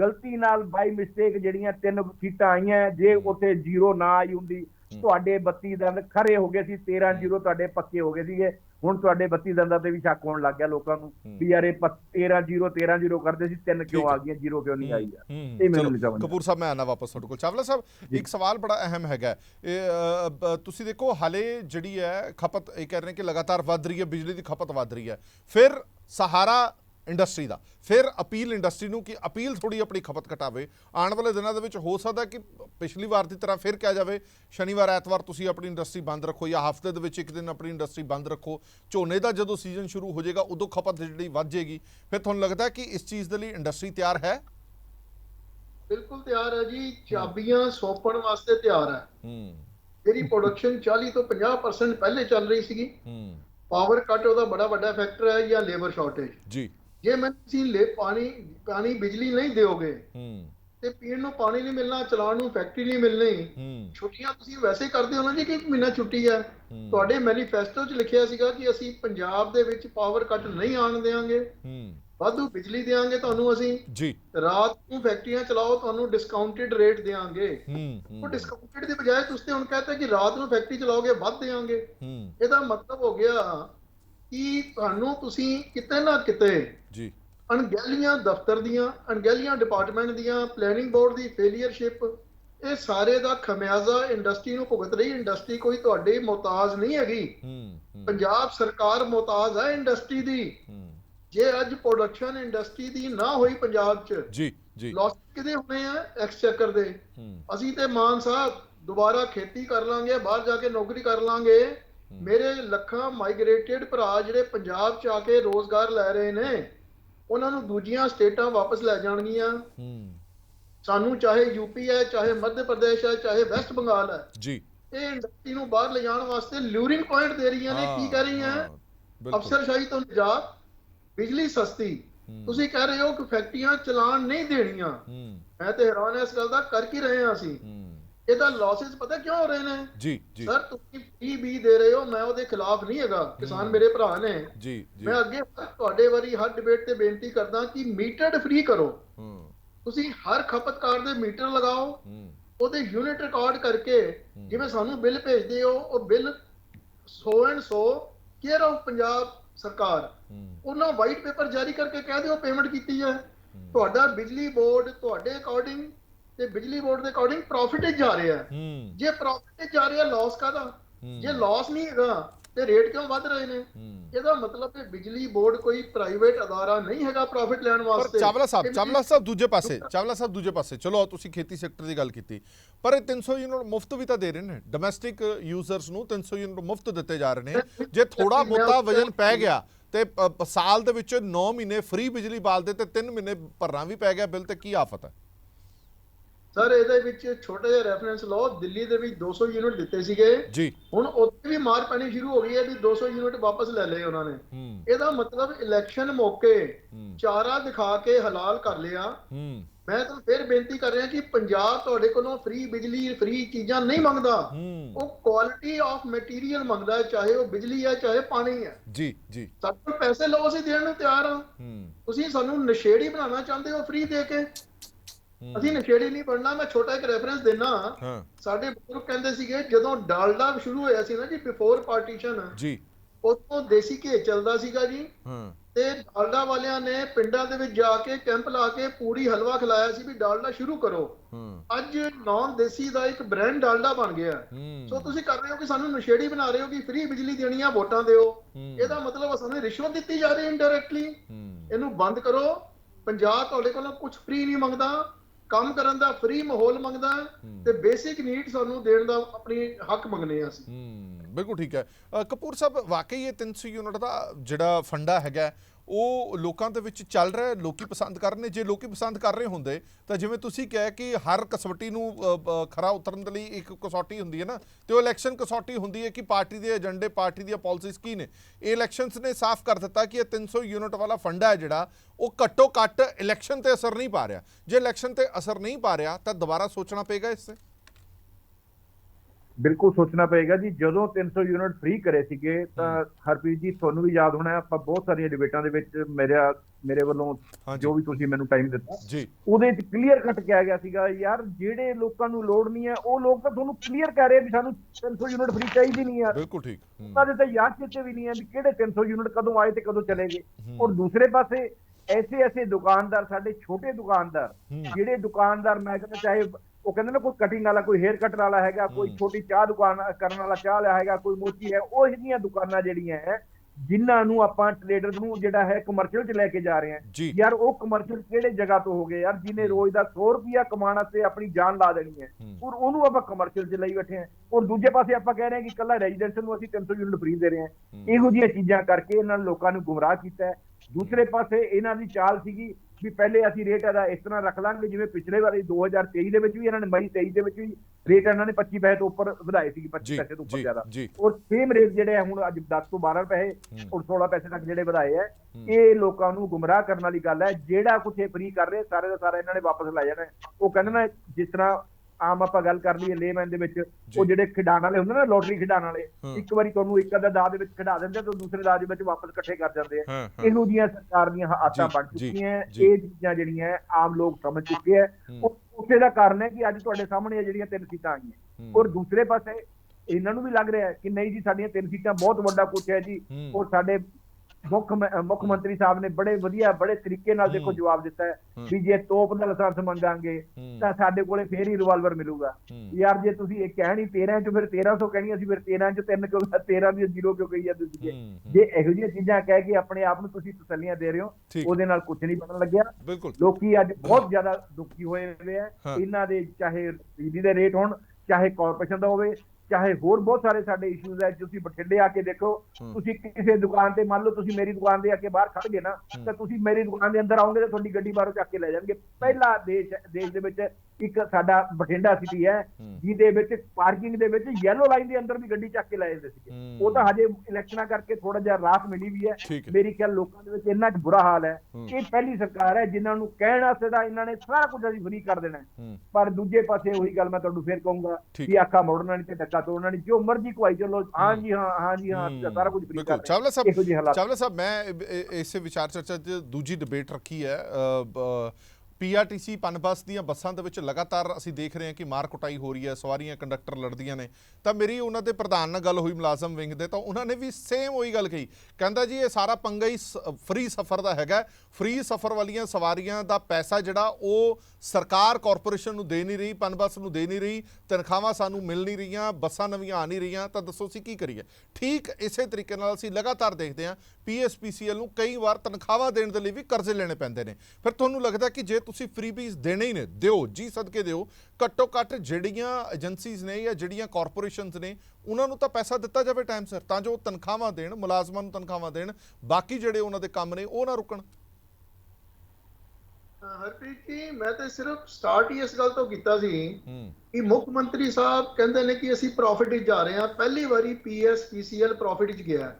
S3: ਗਲਤੀ ਨਾਲ ਬਾਈ ਮਿਸਟੇਕ ਜਿਹੜੀਆਂ ਤਿੰਨ ਸੀਟਾਂ ਆਈਆਂ ਜੇ ਉੱਥੇ ਜ਼ੀਰੋ ਨਾ ਆਈ ਹੁੰਦੀ ਤੁਹਾਡੇ 32 ਦੰਦ ਖਰੇ ਹੋ ਗਏ ਸੀ 13 ਜ਼ੀਰੋ ਤੁਹਾਡੇ ਪੱਕੇ ਹੋ ਗਏ ਸੀਗੇ ਹੁਣ ਤੁਹਾਡੇ 32 ਦੰਦਾਂ ਤੇ ਵੀ ਸ਼ੱਕ ਹੋਣ ਲੱਗ ਗਿਆ ਲੋਕਾਂ ਨੂੰ ਵੀ ਯਾਰ ਇਹ 13 ਜ਼ੀਰੋ 13 ਜ਼ੀਰੋ ਕਰਦੇ ਸੀ ਤਿੰਨ ਕਿਉਂ। ਆ ਗਈਆਂ ਜ਼ੀਰੋ ਕਿਉਂ ਨਹੀਂ ਆਈ
S1: ਹੂੰ,
S3: ਇਹ ਮੈਨੂੰ ਨਹੀਂ ਸਮਝ
S1: ਕਪੂਰ ਸਾਹਿਬ ਮੈਂ ਆਣਾ ਵਾਪਸ ਤੁਹਾਡੇ ਕੋਲ। ਚਾਵਲਾ ਸਾਹਿਬ ਇੱਕ ਸਵਾਲ ਬੜਾ ਅਹਿਮ ਹੈਗਾ। ਇਹ ਤੁਸੀਂ ਦੇਖੋ ਹਾਲੇ ਜਿਹੜੀ ਹੈ ਖਪਤ ਇਹ ਕਹਿ ਰਹੇ ਨੇ ਕਿ ਲਗਾਤਾਰ ਵੱਧ ਰਹੀ ਹੈ ਬਿਜਲੀ ਦੀ ਖਪਤ ਵੱਧ ਰਹੀ ਹੈ। ਫਿਰ ਸਹਾਰਾ ਇੰਡਸਟਰੀ ਦਾ। ਫਿਰ ਅਪੀਲ ਇੰਡਸਟਰੀ ਨੂੰ ਕਿ ਅਪੀਲ ਥੋੜੀ ਆਪਣੀ ਖਪਤ ਘਟਾਵੇ। ਆਉਣ ਵਾਲੇ ਦਿਨਾਂ ਦੇ ਵਿੱਚ ਹੋ ਸਕਦਾ ਕਿ ਪਿਛਲੀ ਵਾਰ ਦੀ ਤਰ੍ਹਾਂ ਫਿਰ ਕਿਹਾ ਜਾਵੇ ਸ਼ਨੀਵਾਰ ਐਤਵਾਰ ਤੁਸੀਂ ਆਪਣੀ ਇੰਡਸਟਰੀ ਬੰਦ ਰੱਖੋ ਜਾਂ ਹਫ਼ਤੇ ਦੇ ਵਿੱਚ ਇੱਕ ਦਿਨ ਆਪਣੀ ਇੰਡਸਟਰੀ ਬੰਦ ਰੱਖੋ। ਝੋਨੇ ਦਾ ਜਦੋਂ ਸੀਜ਼ਨ ਸ਼ੁਰੂ ਹੋ ਜਾਏਗਾ ਉਦੋਂ ਖਪਤ ਜਿਹੜੀ ਵੱਧ ਜਾਏਗੀ। ਫਿਰ ਤੁਹਾਨੂੰ ਲੱਗਦਾ ਕਿ ਇਸ ਚੀਜ਼ ਦੇ ਲਈ ਇੰਡਸਟਰੀ ਤਿਆਰ ਹੈ?
S2: ਬਿਲਕੁਲ ਤਿਆਰ ਹੈ ਜੀ। ਚਾਬੀਆਂ ਸੌਂਪਣ ਵਾਸਤੇ ਤਿਆਰ ਹੈ।
S1: ਹੂੰ।
S2: ਜਿਹੜੀ ਪ੍ਰੋਡਕਸ਼ਨ 40 ਤੋਂ 50% ਪਹਿਲੇ ਚੱਲ ਰਹੀ ਸੀਗੀ।
S1: ਹੂੰ।
S2: ਪਾਵਰ ਕੱਟ ਉਹਦਾ ਬੜਾ ਵੱਡਾ ਫੈਕਟਰ ਹੈ ਜਾਂ ਲੇਬਰ ਸ਼ਾਰਟੇਜ
S1: ਜੀ।
S2: ਜੇ ਤੁਸੀਂ ਲੈ ਪਾਣੀ ਪਾਣੀ ਬਿਜਲੀ ਨਹੀਂ ਦਿਓਗੇ
S1: ਹੂੰ।
S2: ਤੇ ਪੀਣ ਨੂੰ ਪਾਣੀ ਨਹੀਂ ਮਿਲਣਾ ਚਲਾਉਣ ਨੂੰ ਫੈਕਟਰੀ ਨਹੀਂ ਮਿਲਣੀ
S1: ਹੂੰ।
S2: ਛੁੱਟੀਆਂ ਤੁਸੀਂ ਵੈਸੇ ਕਰਦੇ ਹੋ ਨਾ ਜੀ ਕਿ ਮਹੀਨਾ ਛੁੱਟੀ ਹੈ। ਤੁਹਾਡੇ ਮੈਨੀਫੈਸਟੋ 'ਚ ਲਿਖਿਆ ਸੀਗਾ ਕਿ ਅਸੀਂ ਪੰਜਾਬ ਦੇ ਵਿੱਚ ਪਾਵਰ ਕੱਟ ਨਹੀਂ ਆਣ ਦੇਵਾਂਗੇ
S1: ਹੂੰ।
S2: ਵਾਧੂ ਬਿਜਲੀ ਦੇਵਾਂਗੇ ਤੁਹਾਨੂੰ ਅਸੀਂ।
S1: ਜੀ।
S2: ਰਾਤ ਨੂੰ ਫੈਕਟਰੀਆਂ ਚਲਾਓ ਤੁਹਾਨੂੰ ਡਿਸਕਾਊਂਟਡ ਰੇਟ ਦੇਵਾਂਗੇ
S1: ਹੂੰ
S2: ਉਹ ਡਿਸਕਾਊਂਟਡ ਦੀ ਬਜਾਏ ਤੁਸੀਂ ਹੁਣ ਕਹਤੇ ਕਿ ਰਾਤ ਨੂੰ ਫੈਕਟਰੀ ਚਲਾਓਗੇ ਵੱਧ ਦੇਵਾਂਗੇ
S1: ਹੂੰ।
S2: ਇਹਦਾ ਮਤਲਬ ਹੋ ਗਿਆ ਕਿ ਤੁਹਾਨੂੰ ਤੁਸੀਂ ਕਿਤੇ ਨਾ ਕਿਤੇ
S1: ਜੀ।
S2: ਅਣਗਹਿਲੀਆਂ ਦਫ਼ਤਰ ਦੀਆਂ ਅਣਗਹਿਲੀਆਂ ਡਿਪਾਰਟਮੈਂਟ ਦੀਆਂ ਪਲੈਨਿੰਗ ਬੋਰਡ ਦੀ ਫੇਲਿਅਰਸ਼ਿਪ ਇਹ ਸਾਰੇ ਦਾ ਖਮਿਆਜ਼ਾ ਇੰਡਸਟਰੀ ਨੂੰ ਭੁਗਤ ਰਹੀ। ਇੰਡਸਟਰੀ ਕੋਈ ਤੁਹਾਡੀ ਮੁਹਤਾਜ ਨਹੀਂ ਹੈਗੀ। ਪੰਜਾਬ ਸਰਕਾਰ ਮੁਹਤਾਜ ਹੈ ਇੰਡਸਟਰੀ ਦੀ। ਜੇ ਅੱਜ ਪ੍ਰੋਡਕਸ਼ਨ ਇੰਡਸਟਰੀ ਦੀ ਨਾ ਹੋਈ ਪੰਜਾਬ 'ਚ
S1: ਜੀ ਜੀ।
S2: ਲਾਸ ਕਿਤੇ ਹੋਣੇ ਆ? ਐਕਸਚੇਕਰ ਦੇ। ਅਸੀਂ ਤੇ ਮਾਨ ਸਾਹਿਬ ਦੁਬਾਰਾ ਖੇਤੀ ਕਰ ਲਾਂਗੇ ਬਾਹਰ ਜਾ ਕੇ ਨੌਕਰੀ ਕਰ ਲਾਂਗੇ। ਮੇਰੇ ਲੱਖਾਂ ਮਾਈਗ੍ਰੇਟਡ ਭਰਾ ਜਿਹੜੇ ਪੰਜਾਬ 'ਚ ਆ ਕੇ ਰੋਜ਼ਗਾਰ ਲੈ ਰਹੇ ਨੇ ਉਹਨਾਂ ਨੂੰ ਦੂਜੀਆਂ ਸਟੇਟਾਂ ਵਾਪਸ ਲੈ ਜਾਣਗੀਆਂ।
S1: ਹੂੰ।
S2: ਸਾਨੂੰ ਚਾਹੇ ਯੂਪੀ ਹੈ ਚਾਹੇ ਮੱਧ ਪ੍ਰਦੇਸ਼ ਹੈ ਚਾਹੇ ਵੈਸਟ ਬੰਗਾਲ ਹੈ
S1: ਜੀ।
S2: ਇਹ ਇੰਡਸਟਰੀ ਨੂੰ ਬਾਹਰ ਲੈ ਜਾਣ ਵਾਸਤੇ ਲੂਰਿੰਗ ਪੁਆਇੰਟ ਦੇ ਰਹੀਆਂ ਨੇ ਕੀ ਕਹਿ ਰਹੀਆਂ। ਅਫਸਰਸ਼ਾਹੀ ਤੋਂ ਨਿਜਾਤ ਬਿਜਲੀ ਸਸਤੀ। ਤੁਸੀਂ ਕਹਿ ਰਹੇ ਹੋ ਕਿ ਫੈਕਟਰੀਆਂ ਚਲਾਣ ਨਹੀਂ ਦੇਣੀਆਂ। ਮੈਂ ਤੇ ਹੈਰਾਨ ਇਸ ਗੱਲ ਦਾ ਕਰ ਕੀ ਰਹੇ ਹਾਂ ਅਸੀਂ? ਇਹਦਾ ਲਾਸਸ ਪਤਾ ਕਿਉਂ ਹੋ ਰਹੇ ਨੇ?
S1: ਜੀ ਜੀ।
S2: ਸਰ ਤੁਸੀਂ ਫ੍ਰੀ ਬੀ ਦੇ ਰਹੇ ਹੋ ਮੈਂ ਉਹਦੇ ਖਿਲਾਫ ਨਹੀਂ ਹੈਗਾ। ਕਿਸਾਨ ਮੇਰੇ ਭਰਾ ਨੇ।
S1: ਜੀ ਜੀ।
S2: ਮੈਂ ਅੱਗੇ ਤੁਹਾਡੇ ਵਾਰੀ ਹਰ ਡਿਬੇਟ ਤੇ ਬੇਨਤੀ ਕਰਦਾ ਕਿ ਮੀਟਰਡ ਫ੍ਰੀ ਕਰੋ।
S1: ਹੂੰ।
S2: ਤੁਸੀਂ ਹਰ ਖਪਤਕਾਰ ਦੇ ਮੀਟਰ ਲਗਾਓ।
S1: ਹੂੰ।
S2: ਉਹਦੇ ਯੂਨਿਟ ਰਿਕਾਰਡ ਕਰਕੇ ਜਿਵੇਂ ਸਾਨੂੰ ਬਿੱਲ ਭੇਜਦੇ ਹੋ ਉਹ bill 100 and 100 care of Punjab ਸਰਕਾਰ। ਉਹਨਾਂ ਵਾਈਟ ਪੇਪਰ ਜਾਰੀ ਕਰਕੇ ਕਹਿ ਦਿਓ ਪੇਮੈਂਟ ਕੀਤੀ ਹੈ। ਤੁਹਾਡਾ ਬਿਜਲੀ ਬੋਰਡ ਤੁਹਾਡੇ ਅਕੋਰਡਿੰਗ ਤੇ ਬਿਜਲੀ ਬੋਰਡ ਦੇ ਅਕੋਰਡਿੰਗ ਪ੍ਰੋਫਿਟ ਜਾ ਰਿਹਾ ਜੇ ਪ੍ਰੋਫਿਟ ਜਾ ਰਿਹਾ ਲਾਸ ਕਾਦਾ ਜੇ ਲਾਸ ਨਹੀਂ ਹੈਗਾ ਤੇ ਰੇਟ ਕਿਉਂ ਵੱਧ ਰਹੇ ਨੇ? ਇਹਦਾ ਮਤਲਬ ਹੈ ਬਿਜਲੀ ਬੋਰਡ ਕੋਈ ਪ੍ਰਾਈਵੇਟ ਅਦਾਰਾ ਨਹੀਂ ਹੈਗਾ ਪ੍ਰੋਫਿਟ ਲੈਣ
S1: ਪਰ
S2: ਵਾਸਤੇ।
S1: ਚਾਵਲਾ ਸਾਹਿਬ ਚਾਵਲਾ ਸਾਹਿਬ ਦੂਜੇ ਪਾਸੇ ਚਾਵਲਾ ਸਾਹਿਬ ਦੂਜੇ ਪਾਸੇ। ਚਲੋ ਤੁਸੀਂ ਖੇਤੀ ਸੈਕਟਰ ਦੀ ਗੱਲ ਕੀਤੀ ਪਰ ਇਹ 300 ਯੂਨਿਟ ਮੁਫਤ ਵੀ ਤਾਂ ਦੇ ਰਹੇ ਨੇ। ਡੋਮੈਸਟਿਕ ਯੂਜ਼ਰਸ ਨੂੰ 300 ਯੂਨਿਟ ਮੁਫਤ ਦਿੱਤੇ ਜਾ ਰਹੇ ਨੇ। ਜੇ ਥੋੜਾ ਬਹੁਤਾ ਵਜਨ ਪੈ ਗਿਆ ਤੇ ਸਾਲ ਦੇ ਵਿੱਚ 9 ਮਹੀਨੇ ਫ੍ਰੀ ਬਿਜਲੀ ਬਾਲਦੇ ਤੇ 3 ਮਹੀਨੇ ਭਰਨਾ ਵੀ ਪੈ ਗਿਆ ਬਿੱਲ ਤੇ ਕੀ ਆਫਤ ਹੈ?
S2: ਸਰ ਇਹਦੇ ਵਿੱਚ ਛੋਟਾ ਜਿਹਾ ਰੈਫਰੈਂਸ ਲਓ ਦਿੱਲੀ ਦੇ ਵਿੱਚ 200 ਯੂਨਿਟ ਦਿੱਤੇ ਸੀਗੇ।
S1: ਜੀ।
S2: ਹੁਣ ਉੱਥੇ ਵੀ ਮਾਰ ਪੈਣੀ ਸ਼ੁਰੂ ਹੋ ਗਈ ਹੈ ਵੀ 200 ਯੂਨਿਟ ਵਾਪਸ ਲੈ ਲਏ ਉਹਨਾਂ ਨੇ। ਇਹਦਾ ਮਤਲਬ ਇਲੈਕਸ਼ਨ ਮੌਕੇ ਚਾਰਾ ਦਿਖਾ ਕੇ ਹਲਾਲ ਕਰ ਲਿਆ। ਮੈਂ ਤੁਹਾਨੂੰ ਫਿਰ ਬੇਨਤੀ ਕਰ ਰਿਹਾ ਕਿ ਪੰਜਾਬ ਤੁਹਾਡੇ ਕੋਲੋਂ ਫ੍ਰੀ ਬਿਜਲੀ ਫ੍ਰੀ ਚੀਜ਼ਾਂ ਨਹੀਂ ਮੰਗਦਾ। ਉਹ ਕੁਆਲਿਟੀ ਆਫ ਮਟੀਰੀਅਲ ਮੰਗਦਾ ਹੈ ਚਾਹੇ ਉਹ ਬਿਜਲੀ ਹੈ ਚਾਹੇ ਪਾਣੀ ਹੈ।
S1: ਜੀ ਜੀ।
S2: ਸਾਡੇ ਪੈਸੇ ਲਓ ਅਸੀਂ ਦੇਣ ਨੂੰ ਤਿਆਰ ਹਾਂ। ਤੁਸੀਂ ਸਾਨੂੰ ਨਸ਼ੇੜੀ ਬਣਾਉਣਾ ਚਾਹੁੰਦੇ ਹੋ ਫ੍ਰੀ ਦੇ ਕੇ। ਅਸੀਂ ਨਸ਼ੇੜੀ ਨਹੀਂ ਬਣਨਾ ਮੈਂ ਛੋਟਾ ਇੱਕ ਰੈਫਰੈਂਸ ਦੇਣਾ
S1: ਹਾਂ।
S2: ਸਾਡੇ ਬਜ਼ੁਰਗ ਕਹਿੰਦੇ ਸੀਗੇ ਜਦੋਂ ਡਾਲਡਾ ਸ਼ੁਰੂ ਹੋਇਆ ਸੀ ਨਾ ਜੀ ਬਿਫੋਰ ਪਾਰਟੀਸ਼ਨ
S1: ਜੀ।
S2: ਉਦੋਂ ਦੇਸੀ ਘੀ ਚੱਲਦਾ ਸੀਗਾ ਜੀ।
S1: ਹਾਂ।
S2: ਤੇ ਡਾਲਡਾ ਵਾਲਿਆਂ ਨੇ ਪਿੰਡਾਂ ਦੇ ਵਿੱਚ ਜਾ ਕੇ ਕੈਂਪ ਲਾ ਕੇ ਪੂਰੀ ਹਲਵਾ ਖਿਲਾਇਆ ਸੀ ਵੀ ਡਾਲਡਾ ਸ਼ੁਰੂ ਕਰੋ।
S1: ਹਾਂ।
S2: ਅੱਜ ਨਾਨ ਦੇਸੀ ਦਾ ਇੱਕ ਬ੍ਰਾਂਡ ਡਾਲਡਾ ਬਣ ਗਿਆ। ਸੋ ਤੁਸੀਂ ਕਰ ਰਹੇ ਹੋ ਕਿ ਸਾਨੂੰ ਨਸ਼ੇੜੀ ਬਣਾ ਰਹੇ ਹੋ ਕਿ ਫ੍ਰੀ ਬਿਜਲੀ ਦੇਣੀ ਆ ਵੋਟਾਂ ਦਿਓ। ਇਹਦਾ ਮਤਲਬ ਸਾਨੂੰ ਰਿਸ਼ਵਤ ਦਿੱਤੀ ਜਾ ਰਹੀ ਇਨਡਾਇਰੈਕਟਲੀ
S1: ਹੂੰ।
S2: ਇਹਨੂੰ ਬੰਦ ਕਰੋ। ਪੰਜਾਬ ਤੁਹਾਡੇ ਕੋਲੋਂ ਕੁਝ ਫ੍ਰੀ ਨਹੀਂ ਮੰਗਦਾ। ਕੰਮ ਕਰਨ ਦਾ ਫ੍ਰੀ ਮਾਹੌਲ ਮੰਗਦਾ ਤੇ ਬੇਸਿਕ ਨੀਡ ਸਾਨੂੰ ਦੇਣ ਦਾ ਆਪਣੀ ਹੱਕ ਮੰਗਨੇ ਆ ਅਸੀਂ।
S1: ਹੂੰ ਬਿਲਕੁਲ ਠੀਕ ਹੈ। ਕਪੂਰ ਸਾਹਿਬ ਵਾਕਈ ਇਹ 300 ਯੂਨਿਟ ਦਾ ਜਿਹੜਾ ਫੰਡਾ ਹੈਗਾ ਉਹ ਲੋਕਾਂ ਦੇ ਵਿੱਚ ਚੱਲ ਰਿਹਾ ਹੈ, ਲੋਕੀ ਪਸੰਦ ਕਰ ਰਹੇ ਨੇ। ਜੇ ਲੋਕੀ ਪਸੰਦ ਕਰ ਰਹੇ ਹੁੰਦੇ ਤਾਂ ਜਿਵੇਂ ਤੁਸੀਂ ਕਿਹਾ ਕਿ ਹਰ ਕਸਵੱਟੀ ਨੂੰ ਖਰਾ ਉਤਰਨ ਦੇ ਲਈ ਇੱਕ ਕਸੌਟੀ ਹੁੰਦੀ ਹੈ ਨਾ ਤੇ ਉਹ ਇਲੈਕਸ਼ਨ ਕਸੌਟੀ ਹੁੰਦੀ ਹੈ ਕਿ ਪਾਰਟੀ ਦੇ ਏਜੰਡੇ ਪਾਰਟੀ ਦੀਆਂ ਪਾਲਿਸੀਜ਼ ਕੀ ਨੇ। ਇਹ ਇਲੈਕਸ਼ਨਸ ਨੇ ਸਾਫ਼ ਕਰ ਦਿੱਤਾ ਕਿ ਇਹ 300 ਯੂਨਿਟ ਵਾਲਾ ਫੰਡਾ ਹੈ ਜਿਹੜਾ ਉਹ ਘੱਟੋ ਘੱਟ ਇਲੈਕਸ਼ਨ ਤੇ ਅਸਰ ਨਹੀਂ ਪਾ ਰਿਹਾ। ਜੇ ਇਲੈਕਸ਼ਨ ਤੇ ਅਸਰ ਨਹੀਂ ਪਾ ਰਿਹਾ ਤਾਂ ਦੁਬਾਰਾ ਸੋਚਣਾ ਪਏਗਾ ਇਸ ਤੇ।
S3: ਬਿਲਕੁਲ ਸੋਚਣਾ ਪਏਗਾ ਜੀ ਜਦੋਂ 300 ਯੂਨਿਟ ਫ੍ਰੀ ਕਰੇ ਸੀਗੇ ਤਾਂ ਹਰਪ੍ਰੀਤ ਜੀ ਤੁਹਾਨੂੰ ਵੀ ਯਾਦ ਹੋਣਾ ਆਪਾਂ ਬਹੁਤ ਸਾਰੀਆਂ ਡਿਬੇਟਾਂ ਦੇ ਵਿੱਚ ਮੇਰਾ ਮੇਰੇ ਵੱਲੋਂ। ਜੋ ਵੀ ਤੁਸੀਂ ਮੈਨੂੰ ਟਾਈਮ ਦਿੱਤਾ ਉਹਦੇ ਚ ਕਲੀਅਰ ਕੱਟ ਕਿਹਾ ਗਿਆ ਸੀਗਾ ਯਾਰ ਜਿਹੜੇ ਲੋਕਾਂ ਨੂੰ ਲੋੜ ਨਹੀਂ ਹੈ ਉਹ ਲੋਕ ਤਾਂ ਤੁਹਾਨੂੰ ਕਲੀਅਰ ਕਹਿ ਰਹੇ ਵੀ ਸਾਨੂੰ 300 ਯੂਨਿਟ ਫ੍ਰੀ ਚਾਹੀਦੀ ਨਹੀਂ ਯਾਰ
S1: ਬਿਲਕੁਲ ਠੀਕ
S3: ਉਹਨਾਂ ਦੇ ਤਾਂ ਯਾਦ ਚੇਤੇ ਵੀ ਨਹੀਂ ਹੈ ਵੀ ਕਿਹੜੇ 300 ਯੂਨਿਟ ਕਦੋਂ ਆਏ ਤੇ ਕਦੋਂ ਚਲੇ ਗਏ। ਔਰ ਦੂਸਰੇ ਪਾਸੇ ਐਸੇ ਐਸੇ ਦੁਕਾਨਦਾਰ ਸਾਡੇ ਛੋਟੇ ਦੁਕਾਨਦਾਰ। ਜਿਹੜੇ ਦੁਕਾਨਦਾਰ ਮੈਂ ਕਹਿੰਦਾ ਚਾਹੇ ਉਹ ਕਹਿੰਦੇ ਨਾ ਕੋਈ ਕਟਿੰਗ ਵਾਲਾ ਕੋਈ ਹੇਅਰ ਕੱਟ ਵਾਲਾ ਹੈਗਾ ਕੋਈ। ਛੋਟੀ ਚਾਹ ਦੁਕਾਨ ਕਰਨ ਵਾਲਾ ਚਾਹ ਵਾਲਾ ਹੈਗਾ ਕੋਈ ਮੋਚੀ ਹੈ ਉਹ ਜਿਹੀਆਂ ਦੁਕਾਨਾਂ ਜਿਹੜੀਆਂ ਹੈ ਜਿਨ੍ਹਾਂ ਨੂੰ ਆਪਾਂ ਟ੍ਰੇਡਰ ਨੂੰ ਜਿਹੜਾ ਹੈ ਕਮਰਸ਼ੀਅਲ 'ਚ ਲੈ ਕੇ ਜਾ ਰਹੇ ਹਾਂ। ਯਾਰ ਉਹ ਕਮਰਸ਼ੀਅਲ ਕਿਹੜੇ ਜਗ੍ਹਾ ਤੋਂ ਹੋ ਗਏ ਯਾਰ ਜਿਹਨੇ ਰੋਜ਼ ਦਾ 100 ਰੁਪਿਆ ਕਮਾਉਣ ਵਾਸਤੇ ਆਪਣੀ ਜਾਨ ਲਾ ਦੇਣੀ ਹੈ। ਔਰ ਉਹਨੂੰ ਆਪਾਂ ਕਮਰਸ਼ੀਅਲ 'ਚ ਲਈ ਬੈਠੇ ਹਾਂ। ਔਰ ਦੂਜੇ ਪਾਸੇ ਆਪਾਂ ਕਹਿ ਰਹੇ ਹਾਂ ਕਿ ਕੱਲਾ ਰੈਜ਼ੀਡੈਂਸ਼ੀਅਲ ਨੂੰ ਅਸੀਂ 300 ਯੂਨਿਟ ਫ੍ਰੀ ਦੇ ਰਹੇ ਹਾਂ। ਇਹੋ ਜਿਹੀਆਂ ਚੀਜ਼ਾਂ ਕਰਕੇ ਇਹਨਾਂ ਲੋਕਾਂ ਨੂੰ ਗੁੰਮਰਾਹ ਕੀਤਾ ਹੈ। ਦੂਸਰੇ ਪਾਸੇ ਇਹਨਾਂ ਦੀ ਚਾਲ ਸੀਗੀ ਵੀ ਪਹਿਲੇ ਅਸੀਂ ਰੇਟ ਇਹਦਾ ਇਸ ਤਰ੍ਹਾਂ ਰੱਖ ਲਾਂਗੇ ਜਿਵੇਂ ਪਿਛਲੇ ਵਾਰੀ 2023 ਦੇ ਵਿੱਚ ਵੀ ਇਹਨਾਂ ਨੇ ਮਈ 23 ਦੇ ਵਿੱਚ ਵੀ ਰੇਟ ਇਹਨਾਂ ਨੇ 25 ਪੈਸੇ ਤੋਂ ਉੱਪਰ ਵਧਾਏ ਸੀ 25
S1: ਜੀ
S3: ਪੈਸੇ ਤੋਂ ਉੱਪਰ ਜ਼ਿਆਦਾ ਔਰ ਸੇਮ ਰੇਟ ਜਿਹੜੇ ਆ ਹੁਣ ਅੱਜ 10 ਤੋਂ 12 ਪੈਸੇ
S1: ਹੂੰ।
S3: ਔਰ 16 ਪੈਸੇ ਤੱਕ ਜਿਹੜੇ ਵਧਾਏ
S1: ਹੂੰ।
S3: ਇਹ ਲੋਕਾਂ ਨੂੰ ਗੁੰਮਰਾਹ ਕਰਨ ਵਾਲੀ ਗੱਲ ਹੈ ਜਿਹੜਾ ਕੁਝ ਇਹ ਫ੍ਰੀ ਕਰ ਰਹੇ ਸਾਰੇ ਦਾ ਸਾਰਾ ਇਹਨਾਂ ਨੇ ਵਾਪਸ ਲੈ ਜਾਣਾ ਹੈ। ਉਹ ਕਹਿੰਦੇ ਨਾ ਜਿਸ ਤਰ੍ਹਾਂ ਆਮ ਆਪਾਂ ਗੱਲ ਕਰ ਲਈਏ ਲੇਮੈਨ ਦੇ ਵਿੱਚ। ਉਹ ਜਿਹੜੇ ਖਿਡਾਣ ਵਾਲੇ ਹੁੰਦੇ ਨਾ ਲੋਟਰੀ ਖਿਡਾਣ ਵਾਲੇ। ਇੱਕ ਵਾਰੀ ਤੁਹਾਨੂੰ ਇੱਕ ਅੱਧਾ ਦਾਅ ਦੇ ਵਿੱਚ ਖਿਡਾ ਦਿੰਦੇ ਤੇ ਦੂਸਰੇ ਦਾਅ ਦੇ ਵਿੱਚ ਵਾਪਸ ਇਕੱਠੇ ਕਰ ਜਾਂਦੇ ਆ ਇਹੋ ਜਿਹੀਆਂ ਸਰਕਾਰ ਦੀਆਂ ਆਦਤਾਂ
S1: ਜੀ,
S3: ਬਣ ਚੁੱਕੀਆਂ। ਇਹ ਚੀਜ਼ਾਂ ਜਿਹੜੀਆਂ ਆਮ ਲੋਕ ਸਮਝ ਚੁੱਕੇ ਆ ਉਸੇ ਦਾ ਕਾਰਨ ਹੈ ਕਿ ਅੱਜ ਤੁਹਾਡੇ ਸਾਹਮਣੇ ਜਿਹੜੀਆਂ ਤਿੰਨ ਸੀਟਾਂ ਆਈਆਂ। ਔਰ ਦੂਸਰੇ ਪਾਸੇ ਇਹਨਾਂ ਨੂੰ ਵੀ ਲੱਗ ਰਿਹਾ ਹੈ ਕਿ ਨਹੀਂ ਜੀ ਸਾਡੀਆਂ ਤਿੰਨ ਸੀਟਾਂ ਬਹੁਤ ਵੱਡਾ ਕੁਝ ਹੈ ਜੀ। ਔਰ ਸਾਡੇ ਮੁੱਖ ਮੁੱਖ ਮੰਤਰੀ ਸਾਹਿਬ ਨੇ ਬੜੇ ਵਧੀਆ ਬੜੇ ਤਰੀਕੇ ਨਾਲ ਦੇਖੋ। ਜਵਾਬ ਦਿੱਤਾ। ਵੀ ਜੇ ਤੋਪ ਦਾ ਲਾਇਸੈਂਸ ਮੰਗਾਂਗੇ। ਤਾਂ ਸਾਡੇ ਕੋਲੇ ਫੇਰ ਹੀ ਰਿਵਾਲਵਰ ਮਿਲੂਗਾ। ਯਾਰ ਜੇ ਤੁਸੀਂ ਇਹ ਕਹਿਣੀ 13 ਚ ਫਿਰ 1300 ਕਹਿਣੀ ਅਸੀਂ ਫਿਰ 13 ਚ 3 ਕਿਉਂ 13 ਦੀ 0 ਕਿਉਂ ਕਹੀ ਜਾਂਦੇ ਸੀਗੇ। ਜੇ ਇਹੋ ਜਿਹੀਆਂ ਚੀਜ਼ਾਂ ਕਹਿ ਕੇ ਆਪਣੇ ਆਪ ਨੂੰ ਤੁਸੀਂ ਤਸੱਲੀਆਂ ਦੇ ਰਹੇ ਹੋ। ਉਹਦੇ ਨਾਲ ਕੁਝ ਨਹੀਂ ਬਣਨ ਲੱਗਿਆ ਲੋਕੀ ਅੱਜ ਬਹੁਤ ਜ਼ਿਆਦਾ ਦੁਖੀ ਹੋਏ ਹੋਏ ਆ। ਇਹਨਾਂ ਦੇ ਚਾਹੇ ਬਿਜਲੀ ਦੇ ਰੇਟ ਹੋਣ ਚਾਹੇ ਕਾਰਪੋਰੇਸ਼ਨ ਦਾ ਹੋਵੇ ਚਾਹੇ ਹੋਰ ਬਹੁਤ ਸਾਰੇ ਸਾਡੇ ਇਸ਼ੂਜ਼ ਹੈ ਤੁਸੀਂ ਬਠਿੰਡੇ ਆ ਕੇ ਦੇਖੋ। ਤੁਸੀਂ ਕਿਸੇ ਦੁਕਾਨ ਤੇ ਮੰਨ ਲਓ ਤੁਸੀਂ ਮੇਰੀ ਦੁਕਾਨ ਦੇ ਆ ਕੇ ਬਾਹਰ ਖੜ ਗਏ ਨਾ। ਤਾਂ ਤੁਸੀਂ ਮੇਰੀ ਦੁਕਾਨ ਦੇ ਅੰਦਰ ਆਓਗੇ ਤਾਂ ਤੁਹਾਡੀ ਗੱਡੀ ਬਾਹਰੋਂ ਚੱਕ ਕੇ ਲੈ ਜਾਣਗੇ ਪਹਿਲਾ ਦੇਸ਼ ਦੇਸ਼ ਦੇ ਵਿੱਚ ਇੱਕ ਸਾਡਾ ਬਠਿੰਡਾ ਸਿਟੀ ਹੈ। ਜਿਹਦੇ ਵਿੱਚ ਪਾਰਕਿੰਗ ਦੇ ਵਿੱਚ ਯੈਲੋ ਲਾਈਨ ਦੇ ਅੰਦਰ ਵੀ ਗੱਡੀ ਚੱਕ ਕੇ ਲੈ ਜਾਂਦੇ ਸੀਗੇ। ਉਹ ਤਾਂ ਹਜੇ ਇਲੈਕਸ਼ਨਾਂ ਕਰਕੇ ਥੋੜਾ ਜਿਹਾ ਰਾਹਤ ਮਿਲੀ ਵੀ ਹੈ। ਮੇਰੀ ਖਿਆਲ ਲੋਕਾਂ ਦੇ ਵਿੱਚ ਇੰਨਾ ਬੁਰਾ ਹਾਲ ਹੈ। ਇਹ ਪਹਿਲੀ ਸਰਕਾਰ ਹੈ ਜਿਨ੍ਹਾਂ ਨੂੰ ਕਹਿਣ ਵਾਸਤੇ ਤਾਂ ਇਹਨਾਂ ਨੇ ਸਾਰਾ ਕੁਝ ਅਸੀਂ ਫ੍ਰੀ ਕਰ ਦੇਣਾ। ਪਰ ਦੂਜੇ ਪਾਸੇ ਉਹੀ ਗੱਲ ਮੈਂ ਤੁਹਾਨੂੰ ਫੇਰ ਕਹੂੰਗਾ। ਕਿ ਆਖਾ ਮੋੜਨਾ ਨਹੀਂ ਤੇ ਧੱਕਾ ਤੋੜਨਾ ਨਹੀਂ ਜੋ ਮਰਜ਼ੀ ਖਵਾਈ ਚੱਲੋ ਹਾਂ ਜੀ ਹਾਂ ਹਾਂ ਜੀ ਹਾਂ। ਸਾਰਾ ਕੁਝ ਫ੍ਰੀ ਕਰ
S1: ਚਾਵਲਾ ਸਾਹਿਬ ਚਾਵਲਾ ਸਾਹਿਬ ਮੈਂ ਇਸੇ ਵਿਚਾਰ ਚਰਚਾ 'ਚ ਦੂਜੀ ਡਿਬੇਟ ਰੱਖੀ ਹੈ ਪੀਆਰਟੀਸੀ ਪਨਬੱਸ ਦੀਆਂ ਬੱਸਾਂ ਦੇ ਵਿੱਚ ਲਗਾਤਾਰ ਅਸੀਂ ਦੇਖ ਰਹੇ ਹਾਂ ਕਿ ਮਾਰ ਕੁਟਾਈ ਹੋ ਰਹੀ ਹੈ, ਸਵਾਰੀਆਂ, ਕੰਡਕਟਰ ਲੜਦੀਆਂ ਨੇ। ਤਾਂ ਮੇਰੀ ਉਹਨਾਂ ਦੇ ਪ੍ਰਧਾਨ ਨਾਲ ਗੱਲ ਹੋਈ ਮੁਲਾਜ਼ਮ ਵਿੰਗ ਦੇ, ਤਾਂ ਉਹਨਾਂ ਨੇ ਵੀ ਸੇਮ ਉਹੀ ਗੱਲ ਕਹੀ। ਕਹਿੰਦਾ ਜੀ, ਇਹ ਸਾਰਾ ਪੰਗਾ ਹੀ ਫ੍ਰੀ ਸਫ਼ਰ ਦਾ ਹੈਗਾ। ਫ੍ਰੀ ਸਫ਼ਰ ਵਾਲੀਆਂ ਸਵਾਰੀਆਂ ਦਾ ਪੈਸਾ ਜਿਹੜਾ, ਉਹ ਸਰਕਾਰ ਕਾਰਪੋਰੇਸ਼ਨ ਨੂੰ ਦੇ ਨਹੀਂ ਰਹੀ, ਪਨਬਸ ਨੂੰ ਦੇ ਨਹੀਂ ਰਹੀ, ਤਨਖਾਹਾਂ ਸਾਨੂੰ ਮਿਲ ਨਹੀਂ ਰਹੀਆਂ, ਬੱਸਾਂ ਨਵੀਆਂ ਆ ਨਹੀਂ ਰਹੀਆਂ, ਤਾਂ ਦੱਸੋ ਅਸੀਂ ਕੀ ਕਰੀਏ? ਠੀਕ ਇਸੇ ਤਰੀਕੇ ਨਾਲ ਅਸੀਂ ਲਗਾਤਾਰ ਦੇਖਦੇ ਹਾਂ ਪੀਐਸਪੀਸੀਐਲ ਨੂੰ ਕਈ ਵਾਰ ਤਨਖਾਹਾਂ ਦੇਣ ਦੇ ਲਈ ਵੀ ਕਰਜ਼ੇ ਲੈਣੇ ਪੈਂਦੇ ਨੇ। ਫਿਰ ਤੁਹਾਨੂੰ ਲੱਗਦਾ ਕਿ ਜੇ ਤੁਸੀਂ ਫ੍ਰੀ ਪੀਸ ਦੇਣੇ ਹੀ ਨੇ ਦਿਓ ਜੀ ਸਦਕੇ ਦਿਓ ਘੱਟੋ ਘੱਟ ਜਿਹੜੀਆਂ ਏਜੰਸੀਜ਼ ਨੇ ਜਾਂ ਜਿਹੜੀਆਂ ਕਾਰਪੋਰੇਸ਼ਨਸ ਨੇ ਉਹਨਾਂ ਨੂੰ ਤਾਂ ਪੈਸਾ ਦਿੱਤਾ ਜਾਵੇ ਟਾਈਮ ਸਿਰ ਤਾਂ ਜੋ ਉਹ ਤਨਖਾਹਾਂ ਦੇਣ ਮੁਲਾਜ਼ਮਾਂ ਨੂੰ ਤਨਖਾਹਾਂ ਦੇਣ ਬਾਕੀ ਜਿਹੜੇ ਉਹਨਾਂ ਦੇ ਕੰਮ ਨੇ ਉਹ ਨਾ ਰੁਕਣ।
S2: ਹਰਪ੍ਰੀਤ ਜੀ ਮੈਂ ਤੇ ਸਿਰਫ ਸਟਾਰਟ ਹੀ ਇਸ ਗੱਲ ਤੋਂ ਕੀਤਾ ਸੀ ਕਿ ਮੁੱਖ ਮੰਤਰੀ ਸਾਹਿਬ ਕਹਿੰਦੇ ਨੇ ਕਿ ਅਸੀਂ ਪ੍ਰੋਫਿਟ ਵਿੱਚ ਜਾ ਰਹੇ ਹਾਂ। ਪਹਿਲੀ ਵਾਰੀ ਪੀਐਸਪੀਸੀਐਲ ਪ੍ਰੋਫਿਟ ਵਿੱਚ ਗਿਆ।